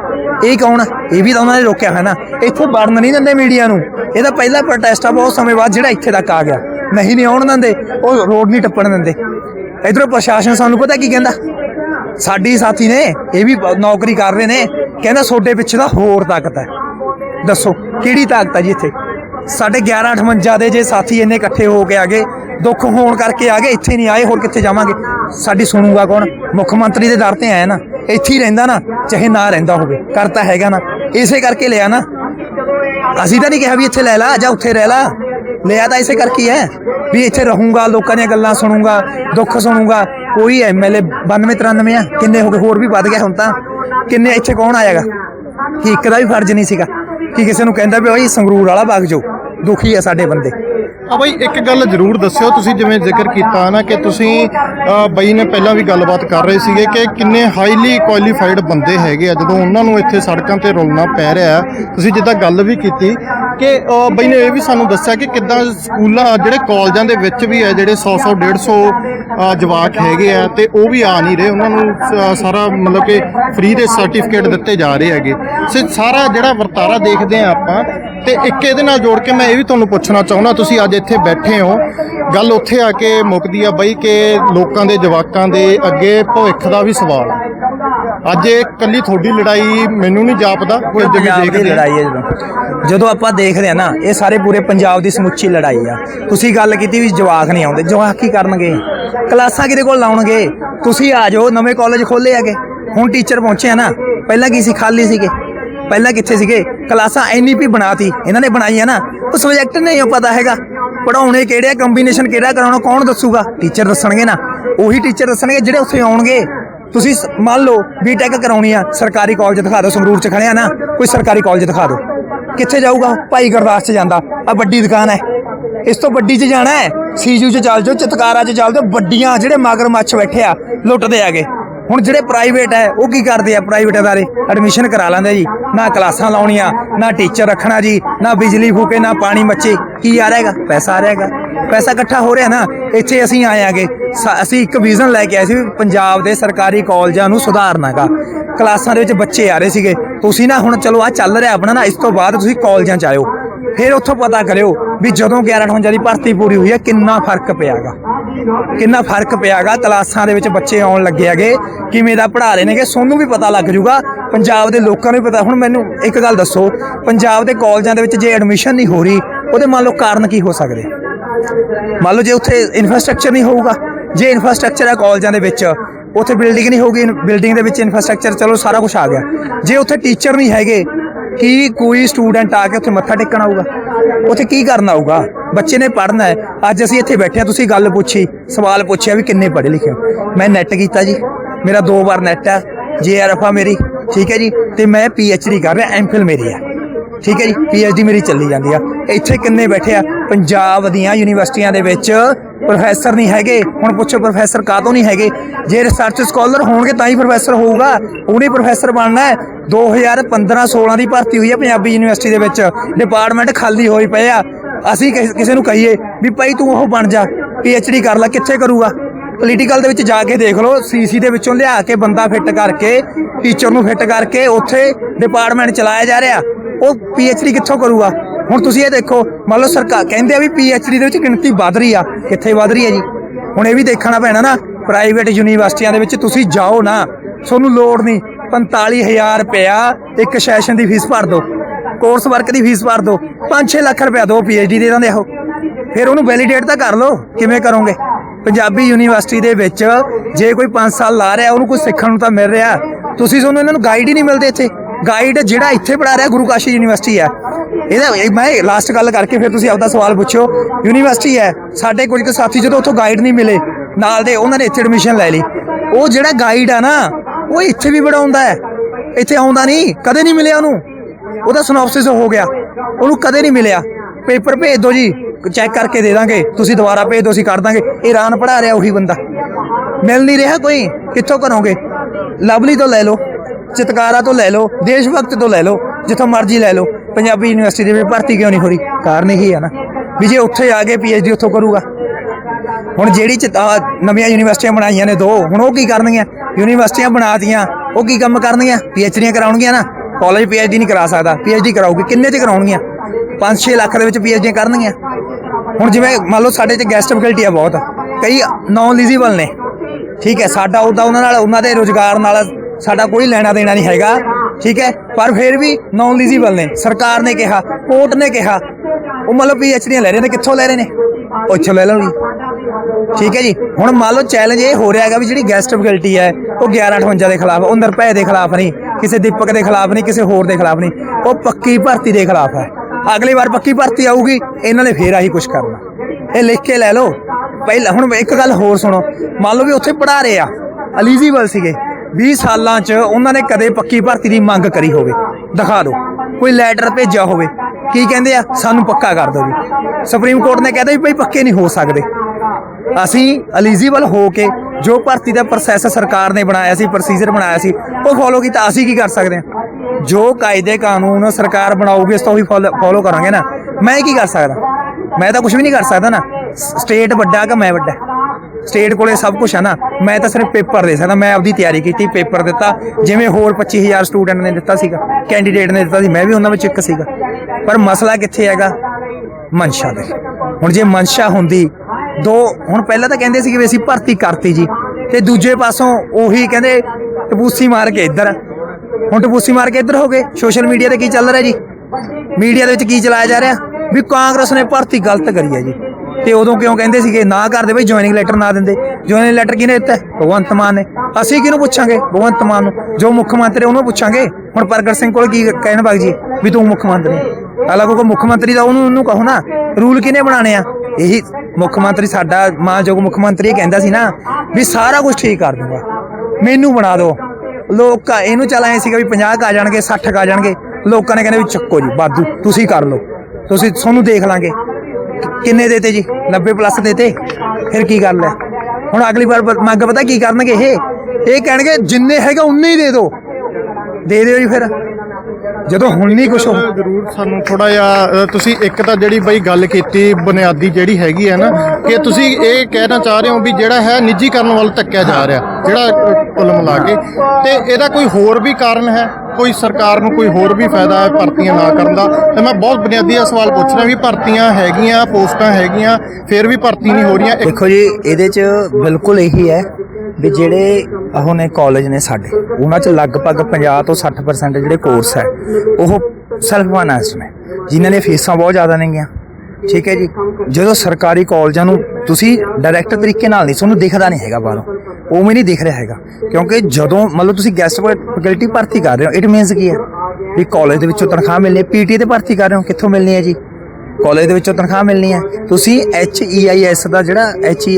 ਇਹ ਕੌਣ ਇਹ ਵੀ ਤਾਂ ਉਹਨਾਂ ਨੇ ਰੋਕਿਆ ਹੈ ਨਾ। ਇੱਥੋਂ ਵੜਨ ਨਹੀਂ ਦਿੰਦੇ ਮੀਡੀਆ ਨੂੰ। ਇਹਦਾ ਪਹਿਲਾ ਪ੍ਰੋਟੈਸਟ ਆ ਬਹੁਤ ਸਮੇਂ ਬਾਅਦ ਜਿਹੜਾ ਇੱਥੇ ਤੱਕ ਆ ਗਿਆ। ਨਹੀਂ ਨਹੀਂ ਆਉਣ ਦਿੰਦੇ। ਉਹ ਰੋਡ ਨਹੀਂ ਟੱਪਣ ਦਿੰਦੇ। ਇਧਰੋਂ ਪ੍ਰਸ਼ਾਸਨ ਸਾਨੂੰ ਪਤਾ ਕੀ ਕਹਿੰਦਾ? ਸਾਡੀ ਸਾਥੀ ਨੇ ਇਹ ਵੀ ਨੌਕਰੀ ਕਰ ਰਹੇ ਨੇ। ਕਹਿੰਦਾ ਸੋਡੇ ਪਿੱਛੇ ਦਾ ਹੋਰ ਤਾਕਤ ਹੈ। ਦੱਸੋ, ਕਿਹੜੀ ਤਾਕਤ ਹੈ ਜੀ ਇੱਥੇ? ਸਾਡੇ 1158 ਦੇ ਜੇ ਸਾਥੀ ਇੰਨੇ ਇਕੱਠੇ ਹੋ ਕੇ ਆ ਗਏ। ਦੁੱਖ ਹੋਣ ਕਰਕੇ ਆ ਗਏ, ਇੱਥੇ ਨਹੀਂ ਆਏ, ਹੋਰ ਕਿੱਥੇ ਜਾਵਾਂਗੇ? ਸਾਡੀ ਸੁਣੂਗਾ ਕੌਣ? ਮੁੱਖ ਮੰਤਰੀ ਦੇ ਦਰ ਤੇ ਆਇਆ ਨਾ, ਇੱਥੇ ਹੀ ਰਹਿੰਦਾ ਨਾ, ਚਾਹੇ ਨਾ ਰਹਿੰਦਾ ਹੋਵੇ ਕਰਤਾ ਹੈਗਾ ਨਾ। ਇਸੇ ਕਰਕੇ ਲਿਆ ਨਾ। ਅਸੀਂ ਤਾਂ ਨਹੀਂ ਕਿਹਾ ਵੀ ਇੱਥੇ ਲੈ ਲਾ, ਜਾਂ ਉੱਥੇ ਰਹਿ ਲਾ। ਲਿਆ ਤਾਂ ਇਸੇ ਕਰਕੇ ਹੈ ਵੀ ਇੱਥੇ ਰਹੂੰਗਾ, ਲੋਕਾਂ ਦੀਆਂ ਗੱਲਾਂ ਸੁਣੂੰਗਾ, ਦੁੱਖ ਸੁਣੂੰਗਾ। ਕੋਈ ਐਮਐਲਏ 92 93 ਆ, ਕਿੰਨੇ ਹੋ ਗਏ, ਹੋਰ ਵੀ ਵੱਧ ਗਿਆ ਹੁਣ ਤਾਂ। ਕਿੰਨੇ ਇੱਥੇ ਕੌਣ ਆਏਗਾ ਕਿ ਇੱਕ ਦਾ ਵੀ ਫਰਜ਼ ਨਹੀਂ ਸੀਗਾ। ਕਿ ਕਿਸੇ ਨੂੰ ਕਹਿੰਦਾ ਵੀ, ਓਏ ਸੰਗਰੂਰ ਵਾਲਾ ਵਗ ਜਾਓ। ਦੁਖੀ ਆ ਸਾਡੇ ਬੰਦੇ। ਆ ਬਈ ਇੱਕ ਗੱਲ ਜ਼ਰੂਰ ਦੱਸਿਓ ਤੁਸੀਂ ਜਿਵੇਂ ਜ਼ਿਕਰ ਕੀਤਾ ਨਾ ਕਿ ਤੁਸੀਂ ਅ, ਬਈ ਨੇ ਪਹਿਲਾਂ ਵੀ ਗੱਲਬਾਤ ਕਰ ਰਹੇ ਸੀਗੇ ਕਿ ਕਿੰਨੇ ਹਾਈਲੀ ਕੁਆਲੀਫਾਈਡ ਬੰਦੇ ਹੈਗੇ ਆ ਜਦੋਂ ਉਹਨਾਂ ਨੂੰ ਇੱਥੇ ਸੜਕਾਂ ਤੇ ਰੁਲਣਾ ਪੈ ਰਿਹਾ ਹੈ। ਤੁਸੀਂ ਜਿੱਦਾਂ ਗੱਲ ਵੀ ਕੀਤੀ ਕਿ ਅ, ਬਈ ਨੇ ਇਹ ਵੀ ਸਾਨੂੰ ਦੱਸਿਆ ਕਿ ਕਿੱਦਾਂ ਸਕੂਲਾਂ ਜਿਹੜੇ ਕਾਲਜਾਂ ਦੇ ਵਿੱਚ ਵੀ ਹੈ ਜਿਹੜੇ 100 100 150 ਅ, ਜਵਾਕ ਹੈਗੇ ਆ ਤੇ ਉਹ ਵੀ ਆ ਨਹੀਂ ਰਹੇ। ਉਹਨਾਂ ਨੂੰ ਸ- ਸਾਰਾ ਮਤਲਬ ਕਿ ਫ੍ਰੀ ਦੇ ਸਰਟੀਫਿਕੇਟ ਦਿੱਤੇ ਜਾ ਰਹੇ ਹੈਗੇ। ਸੋ ਸਾਰਾ ਜਿਹੜਾ ਵਰਤਾਰਾ ਦੇਖਦੇ ਆ ਆਪਾਂ ਤੇ ਇੱਕ ਇਹਦੇ ਨਾਲ ਜੋੜ ਕੇ ਮੈਂ ਇਹ ਵੀ ਤੁਹਾਨੂੰ ਪੁੱਛਣਾ ਚਾਹੁੰਦਾ ਤੁਸੀਂ ਅੱਜ ਇੱਥੇ ਬੈਠੇ ਹੋ। ਗੱਲ ਉੱਥੇ ਆ ਕੇ ਮੁੱਕਦੀ ਆ ਬਈ ਕਿ ਲੋਕਾਂ ਦੇ ਜਵਾਕਾਂ ਦੇ ਅੱਗੇ ਭਵਿੱਖ ਦਾ ਵੀ ਸਵਾਲ ਆ। ਅੱਜ ਇਹ ਕੱਲੀ ਤੁਹਾਡੀ ਲੜਾਈ ਮੈਨੂੰ ਨਹੀਂ ਜਾਪਦਾ ਕਿ ਜਿਵੇਂ ਦੇਖਦੇ। ਲੜਾਈ ਹੈ ਜਦੋਂ। ਜਦੋਂ ਆਪਾਂ ਦੇਖਦੇ ਆ ਨਾ ਇਹ ਸਾਰੇ ਪੂਰੇ ਪੰਜਾਬ ਦੀ ਸਮੁੱਚੀ ਲੜਾਈ ਆ। ਤੁਸੀਂ ਗੱਲ ਕੀਤੀ ਵੀ ਜਵਾਕ ਨਹੀਂ ਆਉਂਦੇ ਜਵਾਕ ਕੀ ਕਰਨਗੇ? ਕਲਾਸਾਂ ਕਿਹਦੇ ਕੋਲ ਲਾਉਣਗੇ? ਤੁਸੀਂ ਆ ਜਾਓ ਨਵੇਂ ਕਾਲਜ ਖੋਲੇ ਹੈਗੇ। ਹੁਣ ਟੀਚਰ ਪਹੁੰਚੇ ਆ ਨਾ ਪਹਿਲਾਂ ਕੀ ਸੀ ਖਾਲੀ ਸੀਗੇ? ਪਹਿਲਾਂ ਕਿੱਥੇ ਸੀਗੇ? ਕਲਾਸਾਂ ਐਨਈਪੀ ਬਣਾਤੀ, ਇਹਨਾਂ ਨੇ ਬਣਾਈ ਆ ਨਾ ਉਹ ਸਬਜੈਕਟ ਨਹੀਂ ਉਹ ਪਤਾ ਹੈਗਾ ਪੜਾਉਣੇ ਕਿਹੜੇ ਕੰਬੀਨੇਸ਼ਨ ਕਿਹੜਾ ਕਰਾਉਣਾ, ਕੌਣ ਦੱਸੂਗਾ? ਟੀਚਰ ਦੱਸਣਗੇ ਨਾ। ਉਹੀ ਟੀਚਰ ਦੱਸਣਗੇ ਜਿਹੜੇ ਉੱਥੇ ਆਉਣਗੇ। ਤੁਸੀਂ ਸ- ਮੰਨ ਲਓ ਬੀਟੈਕ ਕਰਾਉਣੀ ਆ, ਸਰਕਾਰੀ ਕਾਲਜ ਦਿਖਾ ਦਿਓ, ਸੰਗਰੂਰ ਚ ਖੜਿਆ ਨਾ, ਕੋਈ ਸਰਕਾਰੀ ਕਾਲਜ ਦਿਖਾ ਦਿਓ। ਕਿੱਥੇ ਜਾਊਗਾ? ਭਾਈ ਗੁਰਦਾਸ ਚ ਜਾਂਦਾ। ਆ ਵੱਡੀ ਦੁਕਾਨ ਹੈ। ਇਸ ਤੋਂ ਵੱਡੀ ਚ ਜਾਣਾ ਹੈ। ਸੀਜੂ ਚ ਚੱਲ ਜਾਓ, ਚਤਕਾਰਾ ਚ ਚੱਲ ਜਾਓ, ਵੱਡੀਆਂ ਜਿਹੜੇ ਮਗਰਮੱਛ ਬੈਠੇ ਆ, ਲੁੱਟਦੇ ਆਗੇ ਹੁਣ ਜਿਹੜੇ ਪ੍ਰਾਈਵੇਟ ਹੈ, ਉਹ ਕੀ ਕਰਦੇ ਆ? ਪ੍ਰਾਈਵੇਟ ਅਦਾਰੇ ਐਡਮਿਸ਼ਨ ਕਰਾ ਲੈਂਦੇ ਜੀ। ਨਾ ਕਲਾਸਾਂ ਲਾਉਣੀਆਂ, ਨਾ ਟੀਚਰ ਰੱਖਣਾ ਜੀ, ਨਾ ਬਿਜਲੀ ਫੂਕੇ, ਨਾ ਪਾਣੀ ਮੱਚੇ। ਕੀ ਆ ਰਿਹਾਗਾ ਪੈਸਾ ਆ ਰਿਹਾਗਾ ਪੈਸਾ ਇਕੱਠਾ ਹੋ ਰਿਹਾ ਨਾ, ਇੱਥੇ ਅਸੀਂ ਆਏ ਆਗੇ ਸ- ਅਸੀਂ ਇੱਕ ਵਿਜ਼ਨ ਲੈ ਕੇ ਆਏ ਸੀ ਵੀ ਪੰਜਾਬ ਦੇ ਸਰਕਾਰੀ ਕਾਲਜਾਂ ਨੂੰ ਸੁਧਾਰਨਾਗਾ ਕਲਾਸਾਂ ਦੇ ਵਿੱਚ ਬੱਚੇ ਆ ਰਹੇ ਸੀਗੇ। ਤੁਸੀਂ ਨਾ ਹੁਣ ਚਲੋ ਆ ਚੱਲ ਰਿਹਾ ਆਪਣਾ ਨਾ, ਇਸ ਤੋਂ ਬਾਅਦ ਤੁਸੀਂ ਕਾਲਜਾਂ ਚ ਆਇਓ। ਫਿਰ ਉੱਥੋਂ ਪਤਾ ਕਰਿਓ ਵੀ ਜਦੋਂ 1158 ਦੀ ਭਰਤੀ ਪੂਰੀ ਹੋਈ ਹੈ, ਕਿੰਨਾ ਫ਼ਰਕ ਪਿਆਗਾ ਕਿੰਨਾ ਫ਼ਰਕ ਪਿਆਗਾ? ਕਲਾਸਾਂ ਦੇ ਵਿੱਚ ਬੱਚੇ ਆਉਣ ਲੱਗੇ ਹੈਗੇ। ਕਿਵੇਂ ਦਾ ਪੜ੍ਹਾ ਰਹੇ ਨੇਗੇ? ਸੋਨੂੰ ਵੀ ਪਤਾ ਲੱਗ ਜੂਗਾ। ਪੰਜਾਬ ਦੇ ਲੋਕਾਂ ਨੂੰ ਵੀ ਪਤਾ। ਹੁਣ ਮੈਨੂੰ ਇੱਕ ਗੱਲ ਦੱਸੋ। ਪੰਜਾਬ ਦੇ ਕਾਲਜਾਂ ਦੇ ਵਿੱਚ ਜੇ ਐਡਮਿਸ਼ਨ ਨਹੀਂ ਹੋ ਰਹੀ, ਉਹਦੇ ਮੰਨ ਲਓ ਕਾਰਨ ਕੀ ਹੋ ਸਕਦੇ? ਮੰਨ ਲਓ ਜੇ ਉੱਥੇ ਇਨਫਰਾਸਟ੍ਰਕਚਰ ਨਹੀਂ ਹੋਊਗਾ। ਜੇ ਇਨਫਰਾਸਟ੍ਰਕਚਰ ਹੈ ਕਾਲਜਾਂ ਦੇ ਵਿੱਚ, ਉੱਥੇ ਬਿਲਡਿੰਗ ਨਹੀਂ ਹੋਊਗੀ ਬਿਲਡਿੰਗ ਦੇ ਵਿੱਚ ਇਨਫਰਾਸਟ੍ਰਕਚਰ ਚਲੋ ਸਾਰਾ ਕੁਝ ਆ ਗਿਆ। ਜੇ ਉੱਥੇ ਟੀਚਰ ਨਹੀਂ ਹੈਗੇ, ਕੀ ਕੋਈ ਸਟੂਡੈਂਟ ਆ ਕੇ ਉੱਥੇ ਮੱਥਾ ਟੇਕਣ ਆਊਗਾ? ਉੱਥੇ ਕੀ ਕਰਨ ਆਊਗਾ ਬੱਚੇ ਨੇ ਪੜ੍ਹਨਾ ਹੈ। ਅੱਜ ਅਸੀਂ ਇੱਥੇ ਬੈਠੇ ਹਾਂ, ਤੁਸੀਂ ਗੱਲ ਪੁੱਛੀ, ਸਵਾਲ ਪੁੱਛਿਆ ਵੀ ਕਿੰਨੇ ਪੜ੍ਹੇ ਲਿਖੇ ਹੋ। ਮੈਂ ਨੈਟ ਕੀਤਾ ਜੀ। ਮੇਰਾ ਦੋ ਵਾਰ ਨੈਟ ਹੈ। ਜੇਆਰਐਫ ਆ ਮੇਰੀ, ਠੀਕ ਹੈ ਜੀ? ਤੇ ਮੈਂ ਡੀ ਕਰ ਰਿਹਾ ਐਮਫਿਲ ਮੇਰੀ ਆ ਠੀਕ ਹੈ ਜੀ? ਡੀ ਮੇਰੀ ਚੱਲੀ ਜਾਂਦੀ ਆ। ਇੱਥੇ ਕਿੰਨੇ ਬੈਠੇ ਆ? ਪੰਜਾਬ ਦੀਆਂ ਯੂਨੀਵਰਸਿਟੀਆਂ ਦੇ ਵਿੱਚ ਪ੍ਰੋਫੈਸਰ ਨਹੀਂ ਹੈਗੇ। ਹੁਣ ਪੁੱਛੋ ਪ੍ਰੋਫੈਸਰ ਕਾਹਤੋਂ ਨਹੀਂ ਹੈਗੇ? ਜੇ ਰਿਸਰਚ ਸਕਾਲਰ ਹੋਣਗੇ ਤਾਂ ਹੀ ਪ੍ਰੋਫੈਸਰ ਹੋਊਗਾ। ਉਹਨੇ ਪ੍ਰੋਫੈਸਰ ਬਣਨਾ ਹੈ। 2015 16 ਦੀ ਭਰਤੀ ਹੋਈ ਹੈ ਪੰਜਾਬੀ ਯੂਨੀਵਰਸਿਟੀ ਦੇ ਵਿੱਚ। ਡਿਪਾਰਟਮੈਂਟ ਖਾਲੀ ਹੋਈ ਪਏ ਆ। ਅਸੀਂ ਕਿਸ- ਕਿਸੇ ਨੂੰ ਕਹੀਏ ਵੀ ਭਾਈ ਤੂੰ ਉਹ ਬਣ ਜਾ ਡੀ ਕਰ ਲੈ, ਕਿੱਥੇ ਕਰੂਗਾ? ਪੋਲੀਟੀਕਲ ਦੇ ਵਿੱਚ ਜਾ ਕੇ ਦੇਖ ਲਓ ਸੀਸੀ ਦੇ ਵਿੱਚੋਂ ਲਿਆ ਕੇ ਬੰਦਾ ਫਿੱਟ ਕਰਕੇ ਟੀਚਰ ਨੂੰ ਫਿੱਟ ਕਰਕੇ ਉੱਥੇ ਡਿਪਾਰਟਮੈਂਟ ਚਲਾਇਆ ਜਾ ਰਿਹਾ। ਉਹ ਡੀ ਕਿੱਥੋਂ ਕਰੂਗਾ? ਹੁਣ ਤੁਸੀਂ ਇਹ ਦੇਖੋ, ਮੰਨ ਲਓ ਸਰਕਾਰ ਕਹਿੰਦੇ ਆ ਵੀ ਡੀ ਦੇ ਵਿੱਚ ਗਿਣਤੀ ਵੱਧ ਰਹੀ ਆ, ਕਿੱਥੇ ਵੱਧ ਰਹੀ ਹੈ ਜੀ? ਹੁਣ ਇਹ ਵੀ ਦੇਖਣਾ ਪੈਣਾ ਨਾ ਪ੍ਰਾਈਵੇਟ ਯੂਨੀਵਰਸਿਟੀਆਂ ਦੇ ਵਿੱਚ ਤੁਸੀਂ ਜਾਓ ਨਾ, ਤੁਹਾਨੂੰ ਲੋੜ ਨਹੀਂ 45000 ਰੁਪਇਆ ਇੱਕ ਸੈਸ਼ਨ ਦੀ ਫੀਸ ਭਰ ਦਿਓ ਕੋਰਸ ਵਰਕ ਦੀ ਫੀਸ ਭਰ ਦਿਓ 5-6 ਲੱਖ ਰੁਪਇਆ ਦਿਓ ਪੀਐਚਡੀ ਦੇ ਦਿੰਦੇ ਉਹ ਫਿਰ ਉਹਨੂੰ ਵੈਲੀਡੇਟ ਤਾਂ ਕਰ ਲਓ, ਕਿਵੇਂ ਕਰੋਗੇ? ਪੰਜਾਬੀ ਯੂਨੀਵਰਸਿਟੀ ਦੇ ਵਿੱਚ ਜੇ ਕੋਈ 5 ਸਾਲ ਲਾ ਰਿਹਾ, ਉਹਨੂੰ ਕੁਝ ਸਿੱਖਣ ਨੂੰ ਤਾਂ ਮਿਲ ਰਿਹਾ। ਤੁਸੀਂ ਤੁਹਾਨੂੰ ਇਹਨਾਂ ਨੂੰ ਗਾਈਡ ਹੀ ਨਹੀਂ ਮਿਲਦੇ ਇੱਥੇ। ਗਾਈਡ ਜਿਹੜਾ ਇੱਥੇ ਪੜਾ ਰਿਹਾ, ਗੁਰੂ ਕਾਸ਼ੀ ਯੂਨੀਵਰਸਿਟੀ ਆ ਇਹਦਾ ਇਹ ਮੈਂ ਲਾਸਟ ਗੱਲ ਕਰਕੇ ਫਿਰ ਤੁਸੀਂ ਆਪਦਾ ਸਵਾਲ ਪੁੱਛਿਓ ਯੂਨੀਵਰਸਿਟੀ ਹੈ, ਸਾਡੇ ਕੁਝ ਕੁ ਸਾਥੀ ਜਦੋਂ ਉੱਥੋਂ ਗਾਈਡ ਨਹੀਂ ਮਿਲੇ, ਨਾਲ ਦੇ ਉਹਨਾਂ ਨੇ ਇੱਥੇ ਐਡਮਿਸ਼ਨ ਲੈ ਲਈ। ਉਹ ਜਿਹੜਾ ਗਾਈਡ ਆ ਨਾ, ਉਹ ਇੱਥੇ ਵੀ ਪੜਾਉਂਦਾ ਹੈ। ਇੱਥੇ ਆਉਂਦਾ ਨਹੀਂ, ਕਦੇ ਨਹੀਂ ਮਿਲਿਆ ਉਹਨੂੰ। ਉਹਦਾ ਸਿਨੋਪਸਿਸ ਹੋ ਗਿਆ। ਉਹਨੂੰ ਕਦੇ ਨਹੀਂ ਮਿਲਿਆ। ਪੇਪਰ ਭੇਜ ਦਿਓ ਜੀ ਚੈੱਕ ਕਰਕੇ ਦੇ ਦਾਂਗੇ। ਤੁਸੀਂ ਦੁਬਾਰਾ ਭੇਜ ਦਿਓ ਅਸੀਂ ਕਰ ਦਾਂਗੇ। ਇਰਾਨ ਪੜਾ ਰਿਹਾ ਉਹੀ ਬੰਦਾ। ਮਿਲ ਨਹੀਂ ਰਿਹਾ ਕੋਈ। ਕਿੱਥੋਂ ਕਰੋਗੇ? ਲਵਲੀ ਤੋਂ ਲੈ ਲਓ, ਚਿਤਕਾਰਾ ਤੋਂ ਲੈ ਲਓ, ਦੇਸ਼ ਭਗਤ ਤੋਂ ਲੈ ਲਓ, ਜਿੱਥੋਂ ਮਰਜ਼ੀ ਲੈ ਲਓ। ਪੰਜਾਬੀ ਯੂਨੀਵਰਸਿਟੀ ਦੇ ਵਿੱਚ ਭਰਤੀ ਕਿਉਂ ਨਹੀਂ ਹੋ ਰਹੀ? ਕਾਰਨ ਇਹੀ ਹੈ ਨਾ। ਵੀ ਜੇ ਉੱਥੇ ਆ ਕੇ ਪੀਐਚਡੀ ਉੱਥੋਂ ਕਰੂਗਾ। ਹੁਣ ਜਿਹੜੀ ਚ ਨਵੀਆਂ ਯੂਨੀਵਰਸਿਟੀਆਂ ਬਣਾਈਆਂ ਨੇ ਦੋ, ਹੁਣ ਉਹ ਕੀ ਕਰਨਗੀਆਂ? ਯੂਨੀਵਰਸਿਟੀਆਂ ਬਣਾਤੀਆਂ, ਉਹ ਕੀ ਕੰਮ ਕਰਨਗੀਆਂ? ਪੀਐਚਡੀਆਂ ਕਰਾਉਣਗੀਆਂ ਨਾ। ਕਾਲਜ ਪੀਐਚਡੀ ਨਹੀਂ ਕਰਾ ਸਕਦਾ। ਪੀਐਚਡੀ ਕਰਾਉਗੀ ਕਿੰਨੇ ਚ ਕਰਾਉਣਗੀਆਂ? 5-6 ਲੱਖ ਦੇ ਵਿੱਚ ਪੀਐਚਡੀਆਂ ਕਰਨਗੀਆਂ। ਹੁਣ ਜਿਵੇਂ ਮੰਨ ਲਓ ਸਾਡੇ ਚ ਗੈਸਟ ਫੈਕਲਟੀ ਆ ਬਹੁਤ। ਕਈ ਨੌਨ ਐਲੀਜੀਬਲ ਨੇ। ਠੀਕ ਹੈ, ਸਾਡਾ ਉਹਦਾ ਉਹਨਾਂ ਨਾਲ ਉਹਨਾਂ ਦੇ ਰੋਜ਼ਗਾਰ ਨਾਲ ਸਾਡਾ ਕੋਈ ਲੈਣਾ ਦੇਣਾ ਨਹੀਂ ਹੈਗਾ। ਠੀਕ ਹੈ? ਪਰ ਫਿਰ ਵੀ ਨੌਨ ਐਲੀਜੀਬਲ ਨੇ। ਸਰਕਾਰ ਨੇ ਕਿਹਾ ਕੋਰਟ ਨੇ ਕਿਹਾ। ਉਹ ਮਤਲਬ ਪੀਐਚਡੀਆਂ ਲੈ ਰਹੇ ਨੇ, ਕਿੱਥੋਂ ਲੈ ਰਹੇ ਨੇ? ਉਹ ਇੱਥੋਂ ਲੈ ਲਣਗੇ। ਠੀਕ ਹੈ ਜੀ। ਹੁਣ ਮੰਨ ਲਓ ਚੈਲੰਜ ਇਹ ਹੋ ਰਿਹਾ ਹੈਗਾ ਵੀ ਜਿਹੜੀ ਗੈਸਟ ਫੈਕਲਟੀ ਹੈ, ਉਹ 1158 ਦੇ ਖਿਲਾਫ, ਉਹ ਨਿਰਭੈ ਦੇ ਖਿਲਾਫ ਨਹੀਂ, ਕਿਸੇ ਦੀਪਕ ਦੇ ਖਿਲਾਫ ਨਹੀਂ, ਕਿਸੇ ਹੋਰ ਦੇ ਖਿਲਾਫ ਨਹੀਂ। ਉਹ ਪੱਕੀ ਭਰਤੀ ਦੇ ਖਿਲਾਫ ਹੈ। ਅਗਲੀ ਵਾਰ ਪੱਕੀ ਭਰਤੀ ਆਊਗੀ, ਇਹਨਾਂ ਨੇ ਫੇਰ ਆਹੀ ਕੁਝ ਕਰਨਾ। ਇਹ ਲਿਖ ਕੇ ਲੈ ਲਓ। ਪਹਿਲਾਂ ਹੁਣ ਇੱਕ ਗੱਲ ਹੋਰ ਸੁਣੋ। ਮੰਨ ਲਓ ਵੀ ਉੱਥੇ ਪੜਾ ਰਹੇ ਆ ਐਲੀਜੀਬਲ ਸੀਗੇ। 20 ਸਾਲਾਂ 'ਚ ਉਹਨਾਂ ਨੇ ਕਦੇ ਪੱਕੀ ਭਰਤੀ ਦੀ ਮੰਗ ਕਰੀ ਹੋਵੇ। ਦਿਖਾ ਦਿਓ। ਕੋਈ ਲੈਟਰ ਭੇਜਿਆ ਹੋਵੇ। ਕੀ ਕਹਿੰਦੇ ਆ? ਸਾਨੂੰ ਪੱਕਾ ਕਰ ਦਿਓ ਜੀ। ਸੁਪਰੀਮ ਕੋਰਟ ਨੇ ਕਹਿੰਦਾ ਵੀ ਭਾਈ ਪੱਕੇ ਨਹੀਂ ਹੋ ਸਕਦੇ। ਅਸੀਂ ਐਲੀਜੀਬਲ ਹੋ ਕੇ ਜੋ ਭਰਤੀ ਦਾ ਪ੍ਰੋਸੈਸ ਸਰਕਾਰ ਨੇ ਬਣਾਇਆ ਸੀ ਪ੍ਰੋਸੀਜਰ ਬਣਾਇਆ ਸੀ, ਉਹ ਫੋਲੋ ਕੀਤਾ, ਅਸੀਂ ਕੀ ਕਰ ਸਕਦੇ ਹਾਂ? ਜੋ ਕਾਇਦੇ ਕਾਨੂੰਨ ਸਰਕਾਰ ਬਣਾਊਗੀ, ਉਸ ਤੋਂ ਹੀ ਫੋਲੋ ਕਰਾਂਗੇ ਨਾ। ਮੈਂ ਕੀ ਕਰ ਸਕਦਾ? ਮੈਂ ਤਾਂ ਕੁਝ ਵੀ ਨਹੀਂ ਕਰ ਸਕਦਾ ਨਾ। ਸਟੇਟ ਵੱਡਾ ਕਿ ਮੈਂ ਵੱਡਾ? ਸਟੇਟ ਕੋਲੇ ਸਭ ਕੁਝ ਹੈ ਨਾ, ਮੈਂ ਤਾਂ ਸਿਰਫ ਪੇਪਰ ਦੇ ਸਕਦਾ, ਮੈਂ ਆਪਦੀ ਤਿਆਰੀ ਕੀਤੀ, ਪੇਪਰ ਦਿੱਤਾ, ਜਿਵੇਂ ਹੋਰ 25000 ਸਟੂਡੈਂਟ ਨੇ ਦਿੱਤਾ ਸੀਗਾ ਕੈਂਡੀਡੇਟ ਨੇ ਦਿੱਤਾ ਸੀ, ਮੈਂ ਵੀ ਉਹਨਾਂ ਵਿੱਚ ਇੱਕ ਸੀਗਾ। ਪਰ ਮਸਲਾ ਕਿੱਥੇ ਹੈਗਾ? ਮਨਸ਼ਾ ਦੇ। ਹੁਣ ਜੇ ਮਨਸ਼ਾ ਹੁੰਦੀ, ਦੋ, ਹੁਣ ਪਹਿਲਾਂ ਤਾਂ ਕਹਿੰਦੇ ਸੀ ਕਿ ਵੀ ਅਸੀਂ ਭਰਤੀ ਕਰਤੀ ਜੀ, ਤੇ ਦੂਜੇ ਪਾਸੋਂ ਉਹੀ ਕਹਿੰਦੇ ਟਬੂਸੀ ਮਾਰ ਕੇ ਇੱਧਰ। ਹੁਣ ਟਬੂਸੀ ਮਾਰ ਕੇ ਇੱਧਰ ਹੋ ਗਏ ਸੋਸ਼ਲ ਮੀਡੀਆ ਤੇ ਕੀ ਚੱਲ ਰਿਹਾ ਜੀ? ਮੀਡੀਆ ਦੇ ਵਿੱਚ ਕੀ ਚਲਾਇਆ ਜਾ ਰਿਹਾ? ਵੀ ਕਾਂਗਰਸ ਨੇ ਭਰਤੀ ਗਲਤ ਕਰੀ ਹੈ ਜੀ। ਤੇ ਉਦੋਂ ਕਿਉਂ ਕਹਿੰਦੇ ਸੀਗੇ? ਨਾ ਕਰਦੇ ਬਈ ਜੁਆਇਨਿੰਗ ਲੈਟਰ ਨਾ ਦਿੰਦੇ। ਜੁਆਇਨਿੰਗ ਲੈਟਰ ਕਿਹਨੇ ਦਿੱਤਾ? ਭਗਵੰਤ ਮਾਨ ਨੇ। ਅਸੀਂ ਕਿਹਨੂੰ ਪੁੱਛਾਂਗੇ ਭਗਵੰਤ ਮਾਨ ਨੂੰ? ਜੋ ਮੁੱਖ ਮੰਤਰੀ ਉਹਨੂੰ ਪੁੱਛਾਂਗੇ। ਹੁਣ ਪ੍ਰਗਟ ਸਿੰਘ ਕੋਲ ਕੀ ਕਹਿਣ ਬਾਗ ਜੀ? ਵੀ ਤੂੰ ਮੁੱਖ ਮੰਤਰੀ। ਹਾਲਾਂਕਿ ਕੋ ਮੁੱਖ ਮੰਤਰੀ ਦਾ ਉਹਨੂੰ ਉਹਨੂੰ ਕਹੋ ਨਾ ਰੂਲ ਕਿਹਨੇ ਬਣਾਣੇ ਆ? ਇਹੀ ਮੁੱਖ ਮੰਤਰੀ ਸਾਡਾ ਮਾਨਯੋਗ ਮੁੱਖ ਮੰਤਰੀ ਇਹ ਕਹਿੰਦਾ ਸੀ ਨਾ, ਵੀ ਸਾਰਾ ਕੁਝ ਠੀਕ ਕਰ ਦੂੰਗਾ। ਮੈਨੂੰ ਬਣਾ ਦਿਓ ਲੋਕ ਇਹਨੂੰ ਚੱਲ ਸੀਗਾ ਵੀ 50 ਕ ਆ ਜਾਣਗੇ 60 ਕ ਆ ਜਾਣਗੇ। ਲੋਕਾਂ ਨੇ ਕਹਿੰਦੇ ਵੀ ਚੱਕੋ ਜੀ ਬਾਦੂ ਤੁਸੀਂ ਕਰ ਲਓ। ਤੁਸੀਂ ਤੁਹਾਨੂੰ ਦੇਖ ਲਾਂਗੇ। ਕਿੰਨੇ ਦੇਤੇ ਜੀ? 90 ਪਲੱਸ ਦੇਤੇ? ਫਿਰ ਕੀ ਗੱਲ ਹੈ? ਹੁਣ ਅਗਲੀ ਵਾਰ ਮੰਗ ਪਤਾ ਕੀ ਕਰਨਗੇ ਇਹ? ਇਹ ਕਹਿਣਗੇ ਜਿੰਨੇ ਹੈਗਾ ਉਨੇ ਹੀ ਦੇ ਦਿਓ। ਦੇ ਦਿਓ ਜੀ ਫਿਰ। ਜਦੋਂ ਹੁਣ ਨਹੀਂ ਕੁਝ ਜ਼ਰੂਰ ਸਾਨੂੰ ਥੋੜਾ ਜਿਹਾ ਤੁਸੀਂ ਇੱਕ ਤਾਂ ਜਿਹੜੀ ਬਈ ਗੱਲ ਕੀਤੀ ਬੁਨਿਆਦੀ ਜਿਹੜੀ ਹੈਗੀ ਹੈ ਨਾ ਕਿ ਤੁਸੀਂ ਇਹ ਕਹਿਣਾ ਚਾਹ ਰਹੇ ਹੋ ਵੀ ਜਿਹੜਾ ਹੈ ਨਿੱਜੀਕਰਨ ਵੱਲ ਧੱਕਿਆ ਜਾ ਰਿਹਾ ਜਿਹੜਾ ਅ, ਕੁੱਲ ਮਿਲਾ ਕੇ। ਤੇ ਇਹਦਾ ਕੋਈ ਹੋਰ ਵੀ ਕਾਰਨ ਹੈ? ਕੋਈ ਸਰਕਾਰ ਨੂੰ ਕੋਈ ਹੋਰ ਵੀ ਫਾਇਦਾ ਹੈ ਭਰਤੀਆਂ ਨਾ ਕਰਨ ਦਾ। ਤੇ ਮੈਂ ਬਹੁਤ ਬੁਨਿਆਦੀ ਆ ਸਵਾਲ ਪੁੱਛ ਰਿਹਾ ਵੀ ਭਰਤੀਆਂ ਹੈਗੀਆਂ, ਪੋਸਟਾਂ ਹੈਗੀਆਂ, ਫਿਰ ਵੀ ਭਰਤੀ ਨਹੀਂ ਹੋ ਰਹੀਆਂ। ਦੇਖੋ ਜੀ, ਇਹਦੇ ਚ ਬਿਲਕੁਲ ਇਹੀ ਹੈ ਵੀ ਜਿਹੜੇ ਉਹ ਨੇ ਕਾਲਜ ਨੇ ਸਾਡੇ, ਉਹਨਾਂ ਚ ਲਗਭਗ 50 ਤੋਂ 60% ਜਿਹੜੇ ਕੋਰਸ ਹੈ, ਉਹ ਸੈਲਫ ਫਾਈਨਾਂਸਡ ਨੇ, ਜਿਨ੍ਹਾਂ ਨੇ ਫੀਸਾਂ ਬਹੁਤ ਜ਼ਿਆਦਾ ਨੇਗੀਆਂ। ਠੀਕ ਹੈ ਜੀ? ਜਦੋਂ ਸਰਕਾਰੀ ਕਾਲਜਾਂ ਨੂੰ ਤੁਸੀਂ ਡਾਇਰੈਕਟ ਤਰੀਕੇ ਨਾਲ ਨਹੀਂ, ਤੁਹਾਨੂੰ ਦਿਖਦਾ ਨਹੀਂ ਹੈਗਾ ਬਾਹਰੋਂ। ਉਵੇਂ ਨਹੀਂ ਦਿਖ ਰਿਹਾ ਹੈਗਾ। ਕਿਉਂਕਿ ਜਦੋਂ ਮੰਨ ਲਓ ਤੁਸੀਂ ਗੈਸਟ ਫੈਕਲਟੀ ਭਰਤੀ ਕਰ ਰਹੇ ਹੋ ਇਟ ਮੀਨਸ ਕੀ ਹੈ? ਵੀ ਕਾਲਜ ਦੇ ਵਿੱਚੋਂ ਤਨਖਾਹ ਮਿਲਣੀ ਹੈ ਪੀਟੀ ਤੇ ਭਰਤੀ ਕਰ ਰਹੇ ਹੋ, ਕਿੱਥੋਂ ਮਿਲਣੀ ਹੈ ਜੀ? ਕਾਲਜ ਦੇ ਵਿੱਚੋਂ ਤਨਖਾਹ ਮਿਲਣੀ ਹੈ। ਤੁਸੀਂ ਐਚ ਦਾ ਜਿਹੜਾ ਐਚ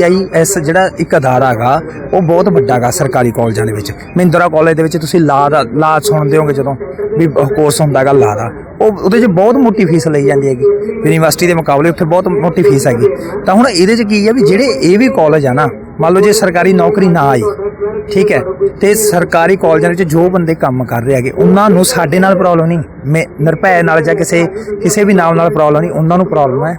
ਜਿਹੜਾ ਇੱਕ ਅਦਾਰਾ ਹੈਗਾ, ਉਹ ਬਹੁਤ ਵੱਡਾ ਹੈਗਾ ਸਰਕਾਰੀ ਕਾਲਜਾਂ ਦੇ ਵਿੱਚ। ਮਹਿੰਦਰਾ ਕਾਲਜ ਦੇ ਵਿੱਚ ਤੁਸੀਂ ਲਾ ਦਾ, ਲਾ ਸੁਣਦੇ ਹੋਗੇ ਜਦੋਂ ਵੀ ਕੋਰਸ ਹੁੰਦਾ ਹੈਗਾ ਲਾ ਦਾ। ਉਹ ਉਹਦੇ 'ਚ ਬਹੁਤ ਮੋਟੀ ਫੀਸ ਲਈ ਜਾਂਦੀ ਹੈਗੀ। ਯੂਨੀਵਰਸਿਟੀ ਦੇ ਮੁਕਾਬਲੇ ਉੱਥੇ ਬਹੁਤ ਮੋਟੀ ਫੀਸ ਹੈਗੀ। ਤਾਂ ਹੁਣ ਇਹਦੇ 'ਚ ਕੀ ਹੈ ਵੀ ਜਿਹੜੇ ਇਹ ਵੀ ਕਾਲਜ ਆ ਨਾ, ਮੰਨ ਲਓ ਜੇ ਸਰਕਾਰੀ ਨੌਕਰੀ ਨਾ ਆਈ ਠੀਕ ਹੈ। ਤੇ ਸਰਕਾਰੀ ਕਾਲਜਾਂ ਵਿੱਚ ਜੋ ਬੰਦੇ ਕੰਮ ਕਰ ਰਹੇ ਹੈਗੇ, ਉਹਨਾਂ ਨੂੰ ਸਾਡੇ ਨਾਲ ਪ੍ਰੋਬਲਮ ਨਹੀਂ। ਮੈਂ ਨਿਰਭੈ ਨਾਲ ਜਾਂ ਕਿਸੇ ਕਿਸੇ ਵੀ ਨਾਮ ਨਾਲ ਪ੍ਰੋਬਲਮ ਨਹੀਂ, ਉਹਨਾਂ ਨੂੰ ਪ੍ਰੋਬਲਮ ਹੈ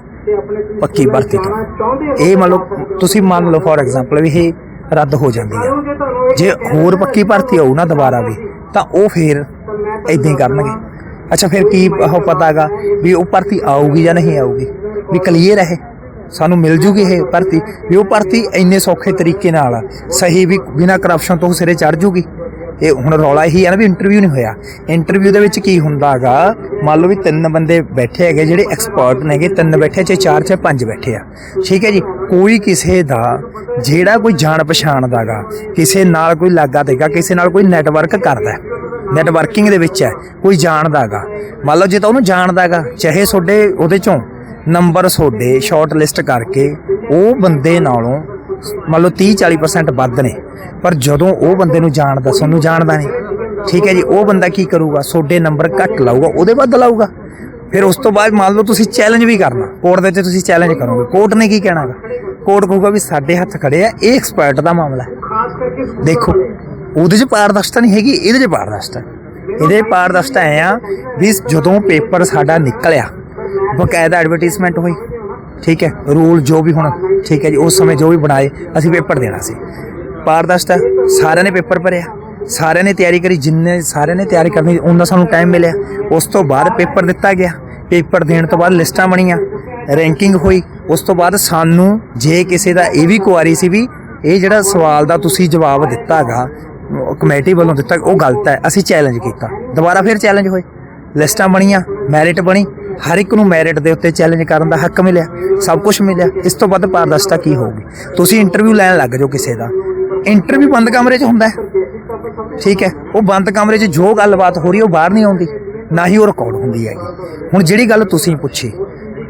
ਪੱਕੀ ਭਰਤੀ ਤੋਂ। ਇਹ ਮੰਨ ਲਓ, ਤੁਸੀਂ ਮੰਨ ਲਓ ਫੋਰ ਐਗਜ਼ਾਮਪਲ ਵੀ ਇਹ ਰੱਦ ਹੋ ਜਾਂਦੀ ਹੈ। ਜੇ ਹੋਰ ਪੱਕੀ ਭਰਤੀ ਹੋਊ ਨਾ ਦੁਬਾਰਾ ਵੀ, ਤਾਂ ਉਹ ਫੇਰ ਇਦਾਂ ਹੀ ਕਰਨਗੇ। ਅੱਛਾ, ਫਿਰ ਕੀ ਉਹ ਪਤਾਗਾ ਵੀ ਉਹ ਭਰਤੀ ਆਊਗੀ ਜਾਂ ਨਹੀਂ ਆਊਗੀ? ਵੀ ਕਲੀਅਰ ਹੈ ਸਾਨੂੰ ਮਿਲ ਜੂਗੀ ਇਹ ਭਰਤੀ, ਵੀ ਉਹ ਭਰਤੀ ਇੰਨੇ ਸੌਖੇ ਤਰੀਕੇ ਨਾਲ, ਸਹੀ ਵੀ ਬਿਨਾਂ ਕਰਪਸ਼ਨ ਤੋਂ ਸਿਰੇ ਚੜ ਜੂਗੀ। ਇਹ ਹੁਣ ਰੌਲਾ ਇਹੀ ਹੈ ਨਾ ਵੀ ਇੰਟਰਵਿਊ ਨਹੀਂ ਹੋਇਆ। ਇੰਟਰਵਿਊ ਦੇ ਵਿੱਚ ਕੀ ਹੁੰਦਾਗਾ ਮੰਨ ਲਓ ਵੀ ਤਿੰਨ ਬੰਦੇ ਬੈਠੇ ਹੈਗੇ ਜਿਹੜੇ ਐਕਸਪਰਟ ਨੇਗੇ, ਤਿੰਨ ਬੈਠੇ, ਚਾਹੇ ਚਾਰ, ਚਾਹੇ ਪੰਜ ਬੈਠੇ ਆ। ਠੀਕ ਹੈ ਜੀ, ਕੋਈ ਕਿਸੇ ਦਾ ਜਿਹੜਾ ਕੋਈ ਜਾਣ ਪਛਾਣ ਦਾਗਾ ਕਿਸੇ ਨਾਲ ਕੋਈ ਲਾਗਾ ਦੇਗਾ, ਕਿਸੇ ਨਾਲ ਕੋਈ ਨੈਟਵਰਕ ਕਰਦਾ ਨੈਟਵਰਕਿੰਗ ਦੇ ਵਿੱਚ ਹੈ, ਕੋਈ ਜਾਣਦਾਗਾ ਮੰਨ ਲਓ ਜੇ ਤਾਂ ਉਹਨੂੰ ਜਾਣਦਾਗਾ ਚਾਹੇ ਤੁਹਾਡੇ ਉਹਦੇ ਚੋਂ ਨੰਬਰ ਤੁਹਾਡੇ ਸ਼ਾਰਟ ਲਿਸਟ ਕਰਕੇ ਉਹ ਬੰਦੇ ਨਾਲੋਂ ਮੰਨ ਲਓ 30 40% ਵੱਧ ਨੇ। ਪਰ ਜਦੋਂ ਉਹ ਬੰਦੇ ਨੂੰ ਜਾਣਦਾ ਸਾਨੂੰ ਜਾਣਦਾ ਨਹੀਂ। ਠੀਕ ਹੈ ਜੀ, ਉਹ ਬੰਦਾ ਕੀ ਕਰੂਗਾ? ਤੁਹਾਡੇ ਨੰਬਰ ਘੱਟ ਲਾਊਗਾ, ਉਹਦੇ ਵੱਧ ਲਾਊਗਾ। ਫਿਰ ਉਸ ਤੋਂ ਬਾਅਦ ਮੰਨ ਲਓ ਤੁਸੀਂ ਚੈਲੰਜ ਵੀ ਕਰਨਾ। ਕੋਰਟ ਦੇ ਵਿੱਚ ਤੁਸੀਂ ਚੈਲੰਜ ਕਰੋਗੇ। ਕੋਰਟ ਨੇ ਕੀ ਕਹਿਣਾਗਾ ਕੋਰਟ ਕਹੂਗਾ ਵੀ ਸਾਡੇ ਹੱਥ ਖੜੇ ਆ, ਇਹ ਐਕਸਪਰਟ ਦਾ ਮਾਮਲਾ ਹੈ। ਦੇਖੋ, ਉਹਦੇ 'ਚ ਪਾਰਦਰਸ਼ਤਾ ਨਹੀਂ ਹੈਗੀ, ਇਹਦੇ 'ਚ ਪਾਰਦਰਸ਼ਤਾ। ਇਹਦੇ ਪਾਰਦਰਸ਼ਤਾ ਐ ਆ ਵੀ ਜਦੋਂ ਪੇਪਰ ਸਾਡਾ ਨਿਕਲਿਆ ਬਕਾਇਦਾ ਐਡਵਰਟਾਈਜ਼ਮੈਂਟ ਹੋਈ। ਠੀਕ ਹੈ, ਰੂਲ ਜੋ ਵੀ ਹੁਣ, ਠੀਕ ਹੈ ਜੀ, ਉਸ ਸਮੇਂ ਜੋ ਵੀ ਬਣਾਏ, ਅਸੀਂ ਪੇਪਰ ਦੇਣਾ ਸੀ। ਪਾਰਦਰਸ਼ਤਾ, ਸਾਰਿਆਂ ਨੇ ਪੇਪਰ ਭਰਿਆ। ਸਾਰਿਆਂ ਨੇ ਤਿਆਰੀ ਕਰੀ, ਜਿੰਨੇ ਸਾਰਿਆਂ ਨੇ ਤਿਆਰੀ ਕਰਨੀ, ਉਹਨਾਂ ਸਾਨੂੰ ਟਾਈਮ ਮਿਲਿਆ। ਉਸ ਤੋਂ ਬਾਅਦ ਪੇਪਰ ਦਿੱਤਾ ਗਿਆ। ਪੇਪਰ ਦੇਣ ਤੋਂ ਬਾਅਦ ਲਿਸਟਾਂ ਬਣੀਆਂ। ਰੈਂਕਿੰਗ ਹੋਈ। ਉਸ ਤੋਂ ਬਾਅਦ ਸਾਨੂੰ ਜੇ ਕਿਸੇ ਦਾ ਇਹ ਵੀ ਕੁਆਰੀ ਸੀ ਵੀ, ਇਹ ਜਿਹੜਾ ਸਵਾਲ ਦਾ ਤੁਸੀਂ ਜਵਾਬ ਦਿੱਤਾਗਾ ਕਮੇਟੀ ਵੱਲੋਂ ਦਿੱਤਾ, ਉਹ ਗਲਤ ਹੈ। ਅਸੀਂ ਚੈਲੰਜ ਕੀਤਾ। ਦੁਬਾਰਾ ਫਿਰ ਚੈਲੰਜ ਹੋਏ। ਲਿਸਟਾਂ ਬਣੀਆਂ ਮੈਰਿਟ ਬਣੀ। ਹਰ ਇੱਕ ਨੂੰ ਮੈਰਿਟ ਦੇ ਉੱਤੇ ਚੈਲੰਜ ਕਰਨ ਦਾ ਹੱਕ ਮਿਲਿਆ, ਸਭ ਕੁਝ ਮਿਲਿਆ। ਇਸ ਤੋਂ ਵੱਧ ਪਾਰਦਰਸ਼ਤਾ ਕੀ ਹੋਊਗੀ? ਤੁਸੀਂ ਇੰਟਰਵਿਊ ਲੈਣ ਲੱਗ ਜਾਓ ਕਿਸੇ ਦਾ। ਇੰਟਰਵਿਊ ਬੰਦ ਕਮਰੇ 'ਚ ਹੁੰਦਾ ਹੈ। ਠੀਕ ਹੈ, ਉਹ ਬੰਦ ਕਮਰੇ 'ਚ ਜੋ ਗੱਲਬਾਤ ਹੋ ਰਹੀ ਉਹ ਬਾਹਰ ਨਹੀਂ ਆਉਂਦੀ, ਨਾ ਹੀ ਉਹ ਰਿਕਾਰਡ ਹੁੰਦੀ ਹੈਗੀ। ਹੁਣ ਜਿਹੜੀ ਗੱਲ ਤੁਸੀਂ ਪੁੱਛੀ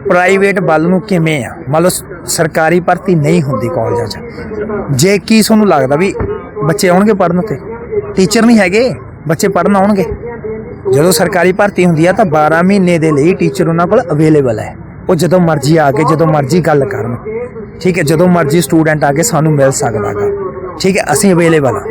ਪ੍ਰਾਈਵੇਟ ਵੱਲ ਨੂੰ ਕਿਵੇਂ ਆ? ਮੰਨ ਲਓ ਸਰਕਾਰੀ ਭਰਤੀ ਨਹੀਂ ਹੁੰਦੀ ਕਾਲਜਾਂ 'ਚ। ਜੇ ਕੀ ਤੁਹਾਨੂੰ ਲੱਗਦਾ ਵੀ ਬੱਚੇ ਆਉਣਗੇ ਪੜਨ ਤੇ ਟੀਚਰ ਨਹੀਂ ਹੈਗੇ, ਬੱਚੇ ਪੜਨ ਆਉਣਗੇ। ਜਦੋਂ ਸਰਕਾਰੀ ਭਰਤੀ ਹੁੰਦੀ ਆ ਤਾਂ 12 ਮਹੀਨੇ ਦੇ ਲਈ ਟੀਚਰ ਉਹਨਾਂ ਕੋਲ ਅਵੇਲੇਬਲ ਹੈ। ਉਹ ਜਦੋਂ ਮਰਜ਼ੀ ਆ ਕੇ, ਜਦੋਂ ਮਰਜ਼ੀ ਗੱਲ ਕਰਨ। ਠੀਕ ਹੈ, ਜਦੋਂ ਮਰਜ਼ੀ ਸਟੂਡੈਂਟ ਆ ਕੇ ਸਾਨੂੰ ਮਿਲ ਸਕਦਾ ਗਾ। ਠੀਕ ਹੈ, ਅਸੀਂ ਅਵੇਲੇਬਲ ਆ।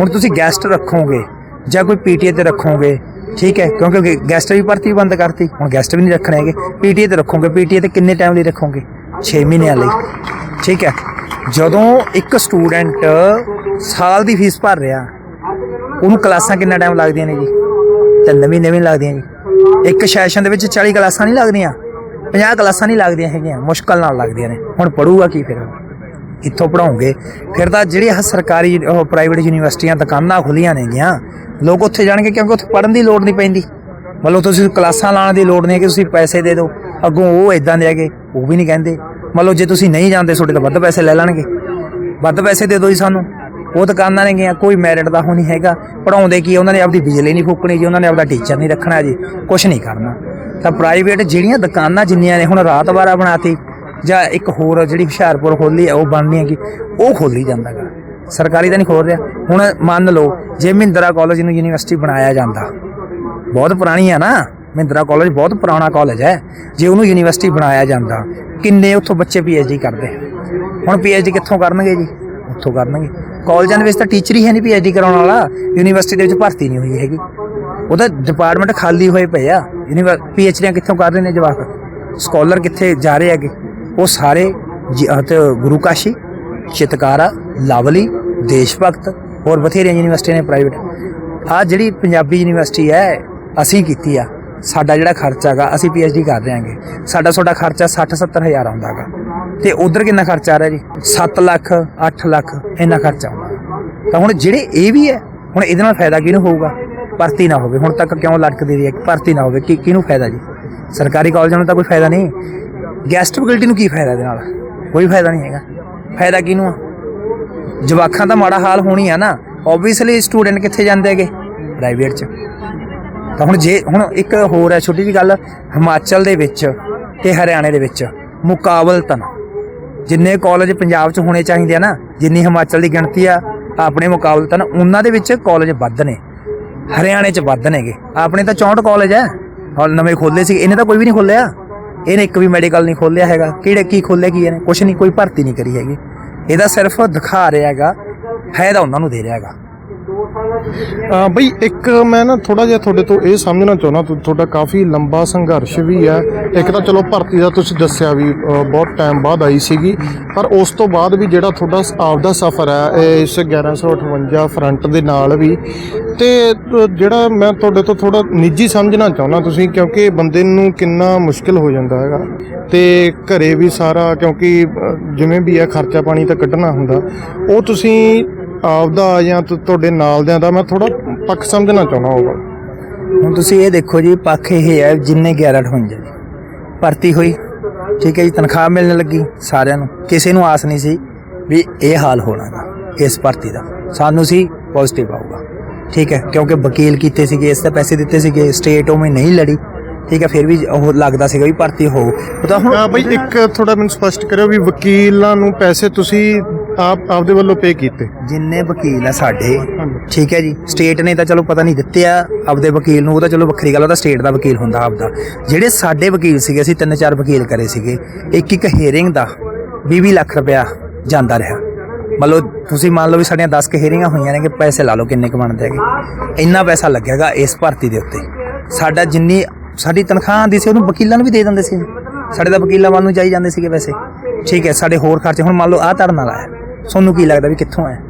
ਹੁਣ ਤੁਸੀਂ ਗੈਸਟ ਰੱਖੋਗੇ ਜਾਂ ਕੋਈ ਪੀਟੀਏ ਤੇ ਰੱਖੋਗੇ, ਠੀਕ ਹੈ, ਕਿਉਂਕਿ ਗੈਸਟ ਵੀ ਭਰਤੀ ਬੰਦ ਕਰਤੀ। ਹੁਣ ਗੈਸਟ ਵੀ ਨਹੀਂ ਰੱਖਣੇ ਹੈਗੇ। ਪੀਟੀਏ ਤੇ ਰੱਖੋਗੇ ਪੀਟੀਏ ਤੇ ਕਿੰਨੇ ਟਾਈਮ ਲਈ ਰੱਖੋਗੇ? 6 ਮਹੀਨਿਆਂ ਲਈ। ਠੀਕ ਹੈ, ਜਦੋਂ ਇੱਕ ਸਟੂਡੈਂਟ ਸਾਲ ਦੀ ਫੀਸ ਭਰ ਰਿਹਾ, ਉਹਨੂੰ ਕਲਾਸਾਂ ਕਿੰਨਾ ਟਾਈਮ ਲੱਗਦੀਆਂ ਨੇ ਜੀ? ਤਿੰਨ ਨਵੀਂ ਨਵੀਂ ਲੱਗਦੀਆਂ ਜੀ। ਇੱਕ ਸੈਸ਼ਨ ਦੇ ਵਿੱਚ 40 ਕਲਾਸਾਂ ਨਹੀਂ ਲੱਗਦੀਆਂ 50 ਕਲਾਸਾਂ ਨਹੀਂ ਲੱਗਦੀਆਂ ਹੈਗੀਆਂ, ਮੁਸ਼ਕਲ ਨਾਲ ਲੱਗਦੀਆਂ ਨੇ। ਹੁਣ ਪੜੂਗਾ ਕੀ ਫਿਰ? ਇੱਥੋਂ ਪੜਾਉਂਗੇ ਫਿਰ ਤਾਂ ਜਿਹੜੀ ਸਰਕਾਰੀ ਪ੍ਰਾਈਵੇਟ ਯੂਨੀਵਰਸਿਟੀਆਂ ਦੁਕਾਨਾਂ ਖੁੱਲੀਆਂ ਨੇਗੀਆਂ ਲੋਕ ਉੱਥੇ ਜਾਣਗੇ ਕਿਉਂਕਿ ਉੱਥੇ ਪੜਨ ਦੀ ਲੋੜ ਨਹੀਂ ਪੈਂਦੀ। ਮਤਲਬ ਤੁਸੀਂ ਕਲਾਸਾਂ ਲਾਉਣ ਦੀ ਲੋੜ ਨਹੀਂ ਹੈ ਕਿ ਤੁਸੀਂ ਪੈਸੇ ਦੇ ਦਿਓ। ਅੱਗੋਂ ਉਹ ਇਦਾਂ ਦੇ ਹੈਗੇ, ਉਹ ਵੀ ਨਹੀਂ ਕਹਿੰਦੇ। ਮਤਲਬ ਜੇ ਤੁਸੀਂ ਨਹੀਂ ਜਾਂਦੇ, ਤੁਹਾਡੇ ਤੋਂ ਵੱਧ ਪੈਸੇ ਲੈ ਲੈਣਗੇ। ਵੱਧ ਪੈਸੇ ਦੇ ਦਿਓ ਜੀ ਸਾਨੂੰ। ਉਹ ਦੁਕਾਨਾਂ ਨੇ ਗਿਆ, ਕੋਈ ਮੈਰਿਟ ਦਾ ਹੋ ਨਹੀਂ ਹੈਗਾ। ਪੜਾਉਂਦੇ ਕੀ ਉਹਨਾਂ ਨੇ ਆਪਦੀ ਬਿਜਲੀ ਨਹੀਂ ਫੂਕਣੀ ਜੀ, ਉਹਨਾਂ ਨੇ ਆਪਦਾ ਟੀਚਰ ਨਹੀਂ ਰੱਖਣਾ ਜੀ ਕੁਝ ਨਹੀਂ ਕਰਨਾ। ਤਾਂ ਪ੍ਰਾਈਵੇਟ ਜਿਹੜੀਆਂ ਦੁਕਾਨਾਂ ਜਿੰਨੀਆਂ ਨੇ, ਹੁਣ ਰਾਤ ਬਾਰਾ ਬਣਾਤੀ, ਜਾਂ ਇੱਕ ਹੋਰ ਜਿਹੜੀ ਹੁਸ਼ਿਆਰਪੁਰ ਖੋਲੀ ਆ, ਉਹ ਬਣਨੀ ਹੈਗੀ, ਉਹ ਖੋਲੀ ਜਾਂਦਾਗਾ ਸਰਕਾਰੀ ਤਾਂ ਨਹੀਂ ਖੋਲ ਰਿਹਾ। ਹੁਣ ਮੰਨ ਲਓ, ਜੇ ਮਹਿੰਦਰਾ ਕਾਲਜ ਨੂੰ ਯੂਨੀਵਰਸਿਟੀ ਬਣਾਇਆ ਜਾਂਦਾ, ਬਹੁਤ ਪੁਰਾਣੀ ਆ ਨਾ, ਮਹਿੰਦਰਾ ਕਾਲਜ ਬਹੁਤ ਪੁਰਾਣਾ ਕਾਲਜ ਹੈ। ਜੇ ਉਹਨੂੰ ਯੂਨੀਵਰਸਿਟੀ ਬਣਾਇਆ ਜਾਂਦਾ, ਕਿੰਨੇ ਉੱਥੋਂ ਬੱਚੇ ਪੀਐਚਡੀ ਕਰਦੇ? ਹੁਣ ਪੀਐਚਡੀ ਕਿੱਥੋਂ ਕਰਨਗੇ ਜੀ? ਉੱਥੋਂ ਕਰਨਗੇ। ਕਾਲਜਾਂ ਦੇ ਵਿੱਚ ਤਾਂ ਟੀਚਰ ਹੀ ਹੈ ਨਹੀਂ ਪੀਐਚਡੀ ਕਰਾਉਣ ਵਾਲਾ ਯੂਨੀਵਰਸਿਟੀ ਦੇ ਵਿੱਚ ਭਰਤੀ ਨਹੀਂ ਹੋਈ ਹੈਗੀ। ਉਹਦਾ ਡਿਪਾਰਟਮੈਂਟ ਖਾਲੀ ਹੋਏ ਪਏ ਆ। ਯੂਨੀਵਰ ਪੀਐਚਡੀਆਂ ਕਿੱਥੋਂ ਕਰ ਰਹੇ ਨੇ ਜਵਾਕ? ਸਕਾਲਰ ਕਿੱਥੇ ਜਾ ਰਹੇ ਹੈਗੇ? ਉਹ ਸਾਰੇ ਜੀ- ਗੁਰੂ ਕਾਸ਼ੀ, ਚਿਤਕਾਰਾ, ਲਵਲੀ ਦੇਸ਼ ਭਗਤ ਹੋਰ ਬਥੇਰੀਆਂ ਯੂਨੀਵਰਸਿਟੀਆਂ ਨੇ ਪ੍ਰਾਈਵੇਟ ਆ ਜਿਹੜੀ ਪੰਜਾਬੀ ਯੂਨੀਵਰਸਿਟੀ ਹੈ, ਅਸੀਂ ਕੀਤੀ ਆ। ਸਾਡਾ ਜਿਹੜਾ ਖਰਚਾ ਹੈਗਾ, ਅਸੀਂ ਪੀਐਚਡੀ ਕਰ ਰਹੇ ਹਾਂਗੇ। ਸਾਡਾ ਤੁਹਾਡਾ ਖਰਚਾ 60 70 ਹਜ਼ਾਰ ਆਉਂਦਾ ਹੈਗਾ। ਤੇ ਉਧਰ ਕਿੰਨਾ ਖਰਚਾ ਆ ਰਿਹਾ ਜੀ? 7 ਲੱਖ 8 ਲੱਖ, ਇੰਨਾ ਖਰਚਾ। ਤਾਂ ਹੁਣ ਜਿਹੜੇ ਇਹ ਵੀ ਹੈ, ਹੁਣ ਇਹਦੇ ਨਾਲ ਫਾਇਦਾ ਕਿਹਨੂੰ ਹੋਊਗਾ? ਭਰਤੀ ਨਾ ਹੋਵੇ। ਹੁਣ ਤੱਕ ਕਿਉਂ ਲਟਕਦੀ ਰਹੀ ਹੈ? ਕਿ ਭਰਤੀ ਨਾ ਹੋਵੇ। ਕਿ ਕਿਹਨੂੰ ਫਾਇਦਾ ਜੀ? ਸਰਕਾਰੀ ਕਾਲਜਾਂ ਨੂੰ ਤਾਂ ਕੋਈ ਫਾਇਦਾ ਨਹੀਂ। ਗੈਸਟ ਫੈਕਲਟੀ ਨੂੰ ਕੀ ਫਾਇਦਾ ਇਹਦੇ ਨਾਲ? ਕੋਈ ਫਾਇਦਾ ਨਹੀਂ ਹੈਗਾ। ਫਾਇਦਾ ਕਿਹਨੂੰ ਆ? ਜਵਾਖਾਂ ਦਾ ਮਾੜਾ ਹਾਲ ਹੋਣੀ ਆ ਨਾ। ਆਬਵੀਅਸਲੀ ਸਟੂਡੈਂਟ ਕਿੱਥੇ ਜਾਂਦੇ ਹੈਗੇ? ਪ੍ਰਾਈਵੇਟ 'ਚ। ਤਾਂ ਹੁਣ ਜੇ ਹੁਣ ਇੱਕ ਹੋਰ ਹੈ, ਛੋਟੀ ਜੀ ਗੱਲ, ਹਿਮਾਚਲ ਦੇ ਵਿੱਚ ਤੇ ਹਰਿਆਣੇ ਦੇ ਵਿੱਚ। ਮੁਕਾਬਲਤਨ। ਜਿੰਨੇ ਕਾਲਜ ਪੰਜਾਬ 'ਚ ਹੋਣੇ ਚਾਹੀਦੇ ਆ ਨਾ, ਜਿੰਨੀ ਹਿਮਾਚਲ ਦੀ ਗਿਣਤੀ ਆ, ਆਪਣੇ ਮੁਕਾਬਲਤਨ ਉਹਨਾਂ ਦੇ ਵਿੱਚ ਕਾਲਜ ਵੱਧ ਨੇ। ਹਰਿਆਣੇ 'ਚ ਵੱਧ ਨੇਗੇ। ਆਪਣੇ ਤਾਂ 64 ਕਾਲਜ ਹੈ ਔਰ ਨਵੇਂ ਖੋਲੇ ਸੀ। ਇਹਨੇ ਤਾਂ ਕੋਈ ਵੀ ਨਹੀਂ ਖੋਲਿਆ ਇਹਨੇ ਇੱਕ ਵੀ ਮੈਡੀਕਲ ਨਹੀਂ ਖੋਲਿਆ ਹੈਗਾ। ਕਿਹੜੇ ਕੀ ਖੋਲਿਆ ਕੀ ਇਹਨੇ? ਕੁਛ ਨਹੀਂ, ਕੋਈ ਭਰਤੀ ਨਹੀਂ ਕਰੀ ਹੈਗੀ। ਇਹਦਾ ਸਿਰਫ ਦਿਖਾ ਰਿਹਾ ਹੈਗਾ। ਫਾਇਦਾ ਉਹਨਾਂ ਨੂੰ ਦੇ ਰਿਹਾ ਹੈਗਾ। ਅ, ਬਈ ਇੱਕ ਮੈਂ ਨਾ ਥੋੜਾ ਜਿਹਾ ਤੁਹਾਡੇ ਤੋਂ ਇਹ ਸਮਝਣਾ ਚਾਹੁੰਦਾ ਤੁਹਾਡਾ ਕਾਫੀ ਲੰਬਾ ਸੰਘਰਸ਼ ਵੀ ਹੈ। ਇੱਕ ਤਾਂ ਚਲੋ ਭਰਤੀ ਦਾ ਤੁਸੀਂ ਦੱਸਿਆ ਵੀ ਬਹੁਤ ਟਾਈਮ ਬਾਅਦ ਆਈ ਸੀਗੀ। ਪਰ ਉਸ ਤੋਂ ਬਾਅਦ ਵੀ ਜਿਹੜਾ ਤੁਹਾਡਾ ਸ- ਆਪਦਾ ਸਫ਼ਰ ਹੈ ਇਹ ਇਸ 1158 ਫਰੰਟ ਦੇ ਨਾਲ ਵੀ। ਤੇ ਜਿਹੜਾ ਮੈਂ ਤੁਹਾਡੇ ਤੋਂ ਥੋੜਾ ਨਿੱਜੀ ਸਮਝਣਾ ਚਾਹੁੰਦਾ ਤੁਸੀਂ ਕਿਉਂਕਿ ਬੰਦੇ ਨੂੰ ਕਿੰਨਾ ਮੁਸ਼ਕਿਲ ਹੋ ਜਾਂਦਾ ਹੈਗਾ। ਤੇ ਘਰੇ ਵੀ ਸਾਰਾ ਕਿਉਂਕਿ ਜਿਵੇਂ ਵੀ ਹੈ ਖਰਚਾ ਪਾਣੀ ਤਾਂ ਕੱਢਣਾ ਹੁੰਦਾ। ਉਹ ਤੁਸੀਂ ਆਪਦਾ ਜਾਂ ਤੁਹਾਡੇ ਨਾਲਦਿਆਂ ਦਾ ਮੈਂ ਥੋੜਾ ਪੱਖ ਸਮਝਣਾ ਚਾਹੁੰਦਾ ਹੋਗਾ ਹੁਣ ਤੁਸੀਂ ਇਹ ਦੇਖੋ ਜੀ ਪੱਖ ਇਹ ਹੈ ਜਿੰਨੇ 1158 ਜੀ ਭਰਤੀ ਹੋਈ ਠੀਕ ਹੈ ਜੀ ਤਨਖਾਹ ਮਿਲਣ ਲੱਗੀ ਸਾਰਿਆਂ ਨੂੰ। ਕਿਸੇ ਨੂੰ ਆਸ ਨਹੀਂ ਸੀ ਵੀ ਇਹ ਹਾਲ ਹੋਣਾਗਾ ਇਸ ਭਰਤੀ ਦਾ। ਸਾਨੂੰ ਸੀ ਪੋਜ਼ਿਟਿਵ ਆਊਗਾ। ਠੀਕ ਹੈ ਕਿਉਂਕਿ ਵਕੀਲ ਕੀਤੇ ਸੀਗੇ ਇਸ ਤੇ ਪੈਸੇ ਦਿੱਤੇ ਸੀਗੇ ਸਟੇਟ ਉਵੇਂ ਨਹੀਂ ਲੜੀ। ਠੀਕ ਹੈ ਫਿਰ ਵੀ ਉਹ ਲੱਗਦਾ ਸੀਗਾ ਵੀ ਭਰਤੀ ਹੋਊ ਉਹ ਤਾਂ ਹੁਣ ਬਈ ਇੱਕ ਥੋੜਾ ਮੈਨੂੰ ਸਪਸ਼ਟ ਕਰਿਓ ਵੀ ਵਕੀਲਾਂ ਨੂੰ ਪੈਸੇ ਤੁਸੀਂ ਆਪ ਆਪਦੇ ਵੱਲੋਂ ਪੇ ਕੀਤੇ। ਜਿੰਨੇ ਵਕੀਲ ਆ ਸਾਡੇ ਠੀਕ ਹੈ ਜੀ। ਸਟੇਟ ਨੇ ਤਾਂ ਚਲੋ ਪਤਾ ਨਹੀਂ ਦਿੱਤੇ ਆ ਆਪਦੇ ਵਕੀਲ ਨੂੰ ਉਹ ਤਾਂ ਚਲੋ ਵੱਖਰੀ ਗੱਲ ਆ, ਉਹ ਤਾਂ ਸਟੇਟ ਦਾ ਵਕੀਲ ਹੁੰਦਾ ਆਪਦਾ। ਜਿਹੜੇ ਸਾਡੇ ਵਕੀਲ ਸੀਗੇ ਅਸੀਂ ਤਿੰਨ ਚਾਰ ਵਕੀਲ ਕਰੇ ਸੀਗੇ ਇੱਕ ਇੱਕ ਹੀਅਰਿੰਗ ਦਾ 20 ਲੱਖ ਰੁਪਇਆ ਜਾਂਦਾ ਰਿਹਾ। ਮੰਨ ਲਓ ਤੁਸੀਂ ਮੰਨ ਲਓ ਵੀ ਸਾਡੀਆਂ 10 ਕੁ ਹੀਅਰਿੰਗਾਂ ਹੋਈਆਂ ਨੇ ਕਿ ਪੈਸੇ ਲਾ ਲਓ ਕਿੰਨੇ ਕੁ ਬਣਦੇ ਹੈਗੇ। ਇੰਨਾ ਪੈਸਾ ਲੱਗੇਗਾ ਇਸ ਭਰਤੀ ਦੇ ਉੱਤੇ। ਸਾਡਾ ਜਿੰਨੀ ਸਾਡੀ ਤਨਖਾਹ ਆਉਂਦੀ ਸੀ ਉਹਨੂੰ ਵਕੀਲਾਂ ਨੂੰ ਵੀ ਦੇ ਦਿੰਦੇ ਸੀ। ਸਾਡੇ ਤਾਂ ਵਕੀਲਾਂ ਵੱਲ ਨੂੰ ਜਾਈ ਜਾਂਦੇ ਸੀਗੇ ਪੈਸੇ। ਠੀਕ ਹੈ ਸਾਡੇ ਹੋਰ ਖਰਚੇ ਹੁਣ ਮੰਨ ਲਓ ਆਹ ਧਰਨਾ ਲਾਇਆ। ਤੁਹਾਨੂੰ ਕੀ ਲੱਗਦਾ ਵੀ ਕਿੱਥੋਂ ਹੈ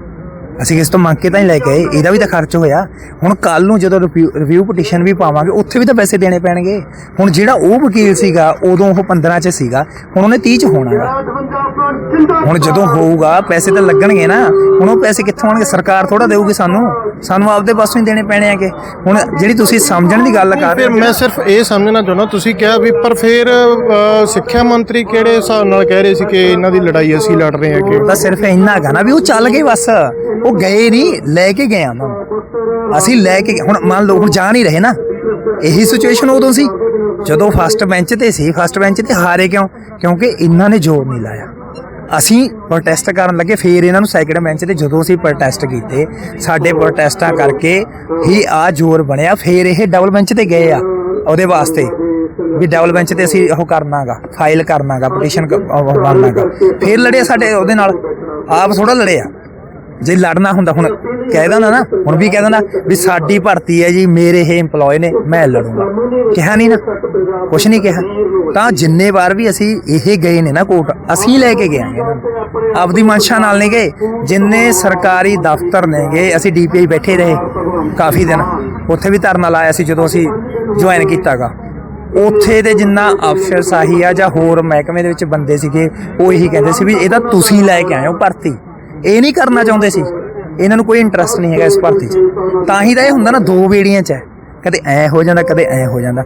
ਅਸੀਂ ਕਿਸ ਤੋਂ ਮੰਗ ਕੇ ਤਾਂ ਨਹੀਂ ਲੈ ਕੇ ਆਏ। ਇਹਦਾ ਵੀ ਤਾਂ ਖਰਚ ਹੋਇਆ। ਹੁਣ ਕੱਲ ਨੂੰ ਜਦੋਂ ਰਿਵਿਊ ਪਟੀਸ਼ਨ ਵੀ ਪਾਵਾਂਗੇ ਉੱਥੇ ਵੀ ਤਾਂ ਪੈਸੇ ਦੇਣੇ ਪੈਣਗੇ। ਹੁਣ ਜਿਹੜਾ ਉਹ ਵਕੀਲ ਸੀਗਾ ਉਦੋਂ ਉਹ 15 ਚ ਸੀਗਾ। ਹੁਣ ਉਹਨੇ 30 ਚ ਹੋਣਾਗਾ ਹੁਣ ਜਦੋਂ ਹੋਊਗਾ ਪੈਸੇ ਤਾਂ ਲੱਗਣਗੇ ਨਾ। ਹੁਣ ਉਹ ਪੈਸੇ ਕਿੱਥੋਂ ਆਉਣਗੇ? ਸਰਕਾਰ ਥੋੜਾ ਦੇਊਗੀ ਸਾਨੂੰ। ਸਾਨੂੰ ਆਪਦੇ ਪਾਸੋਂ ਹੀ ਦੇਣੇ ਪੈਣੇ ਆਗੇ ਹੁਣ ਜਿਹੜੀ ਤੁਸੀਂ ਸਮਝਣ ਦੀ ਗੱਲ ਕਰ ਰਹੇ ਹੋ ਮੈਂ ਸਿਰਫ ਇਹ ਸਮਝਣਾ ਚਾਹੁੰਦਾ ਤੁਸੀਂ ਕਿਹਾ ਵੀ ਪਰ ਫਿਰ ਸਿੱਖਿਆ ਮੰਤਰੀ ਕਿਹੜੇ ਹਿਸਾਬ ਨਾਲ ਕਹਿ ਰਹੇ ਸੀ ਕਿ ਇਹਨਾਂ ਦੀ ਲੜਾਈ ਅਸੀਂ ਲੜ ਰਹੇ ਹਾਂ ਕਿ ਤਾਂ ਸਿਰਫ ਇੰਨਾ ਹੈਗਾ ਨਾ ਵੀ ਉਹ ਚੱਲ ਗਏ ਬਸ। ਉਹ ਗਏ ਨਹੀਂ, ਲੈ ਕੇ ਗਏ ਉਹਨਾਂ ਨੂੰ। ਅਸੀਂ ਲੈ ਕੇ ਹੁਣ ਮੰਨ ਲਓ, ਹੁਣ ਜਾ ਨਹੀਂ ਰਹੇ ਨਾ। ਇਹੀ ਸਿਚੁਏਸ਼ਨ ਉਦੋਂ ਸੀ, ਜਦੋਂ ਫਸਟ ਬੈਂਚ ਤੇ ਸੀ। ਫਸਟ ਬੈਂਚ ਤੇ ਹਾਰੇ ਕਿਉਂ? ਕਿਉਂਕਿ ਇਹਨਾਂ ਨੇ ਜ਼ੋਰ ਨਹੀਂ ਲਾਇਆ। ਅਸੀਂ ਪ੍ਰੋਟੈਸਟ ਕਰਨ ਲੱਗੇ, ਫੇਰ ਇਹਨਾਂ ਨੂੰ ਸੈਕਿੰਡ ਬੈਂਚ ਤੇ ਜਦੋਂ ਅਸੀਂ ਪ੍ਰੋਟੈਸਟ ਕੀਤੇ, ਸਾਡੇ ਪ੍ਰੋਟੈਸਟਾਂ ਕਰਕੇ ਹੀ ਆ ਜ਼ੋਰ ਬਣਿਆ। ਫੇਰ ਇਹ ਡਬਲ ਬੈਂਚ ਤੇ ਗਏ ਆ, ਉਹਦੇ ਵਾਸਤੇ। ਵੀ ਡਬਲ ਬੈਂਚ ਤੇ ਅਸੀਂ ਉਹ ਕਰਨਾਗਾ ਫਾਈਲ ਕਰਨਾਗਾ ਪਟੀਸ਼ਨ ਕਰਨਾਗਾ ਫੇਰ ਲੜਿਆ ਸਾਡੇ ਉਹਦੇ ਨਾਲ। ਆਪ ਥੋੜਾ ਲੜਿਆ। ਜੇ ਲੜਨਾ ਹੁੰਦਾ ਹੁਣ, ਕਹਿ ਦਿੰਦਾ ਨਾ, ਹੁਣ ਵੀ ਕਹਿ ਦਿੰਦਾ ਵੀ ਸਾਡੀ ਭਰਤੀ ਹੈ ਜੀ, ਮੇਰੇ ਇਹ EMPLOYE ਨੇ, ਮੈਂ ਲੜੂੰਗਾ। ਕਿਹਾ ਨਹੀਂ ਨਾ, ਕੁਛ ਨਹੀਂ ਕਿਹਾ। ਤਾਂ ਜਿੰਨੇ ਵਾਰ ਵੀ ਅਸੀਂ ਇਹ ਗਏ ਨੇ ਨਾ ਕੋਰਟ, ਅਸੀਂ ਲੈ ਕੇ ਗਏ ਆਪਦੀ ਮਨਸ਼ਾ ਨਾਲ ਨਹੀਂ ਗਏ, ਜਿੰਨੇ ਸਰਕਾਰੀ ਦਫ਼ਤਰ ਨੇ ਗਏ, ਅਸੀਂ ਡੀਪੀਆਈ ਬੈਠੇ ਰਹੇ ਕਾਫੀ ਦਿਨ। ਉੱਥੇ ਵੀ ਧਰਨਾ ਲਾਇਆ ਸੀ ਜਦੋਂ ਅਸੀਂ ਜੁਆਇਨ ਕੀਤਾਗਾ। ਉੱਥੇ ਦੇ ਜਿੰਨਾ ਅਫਸਰ ਸਾਹੀ ਆ ਜਾਂ ਹੋਰ ਮਹਿਕਮੇ ਦੇ ਵਿੱਚ ਬੰਦੇ ਸੀਗੇ, ਉਹ ਇਹੀ ਕਹਿੰਦੇ ਸੀ ਵੀ ਇਹਦਾ ਤੁਸੀਂ ਲੈ ਕੇ ਆਏ ਹੋ ਭਰਤੀ। ਇਹ ਨਹੀਂ ਕਰਨਾ ਚਾਹੁੰਦੇ ਸੀ। ਇਹਨਾਂ ਨੂੰ ਕੋਈ ਇੰਟਰਸਟ ਨਹੀਂ ਹੈਗਾ ਇਸ ਭਰਤੀ 'ਚ। ਤਾਂ ਹੀ ਤਾਂ ਇਹ ਹੁੰਦਾ ਨਾ, ਦੋ ਬੇੜੀਆਂ 'ਚ ਹੈ। ਕਦੇ ਐ ਹੋ ਜਾਂਦਾ, ਕਦੇ ਐ ਹੋ ਜਾਂਦਾ।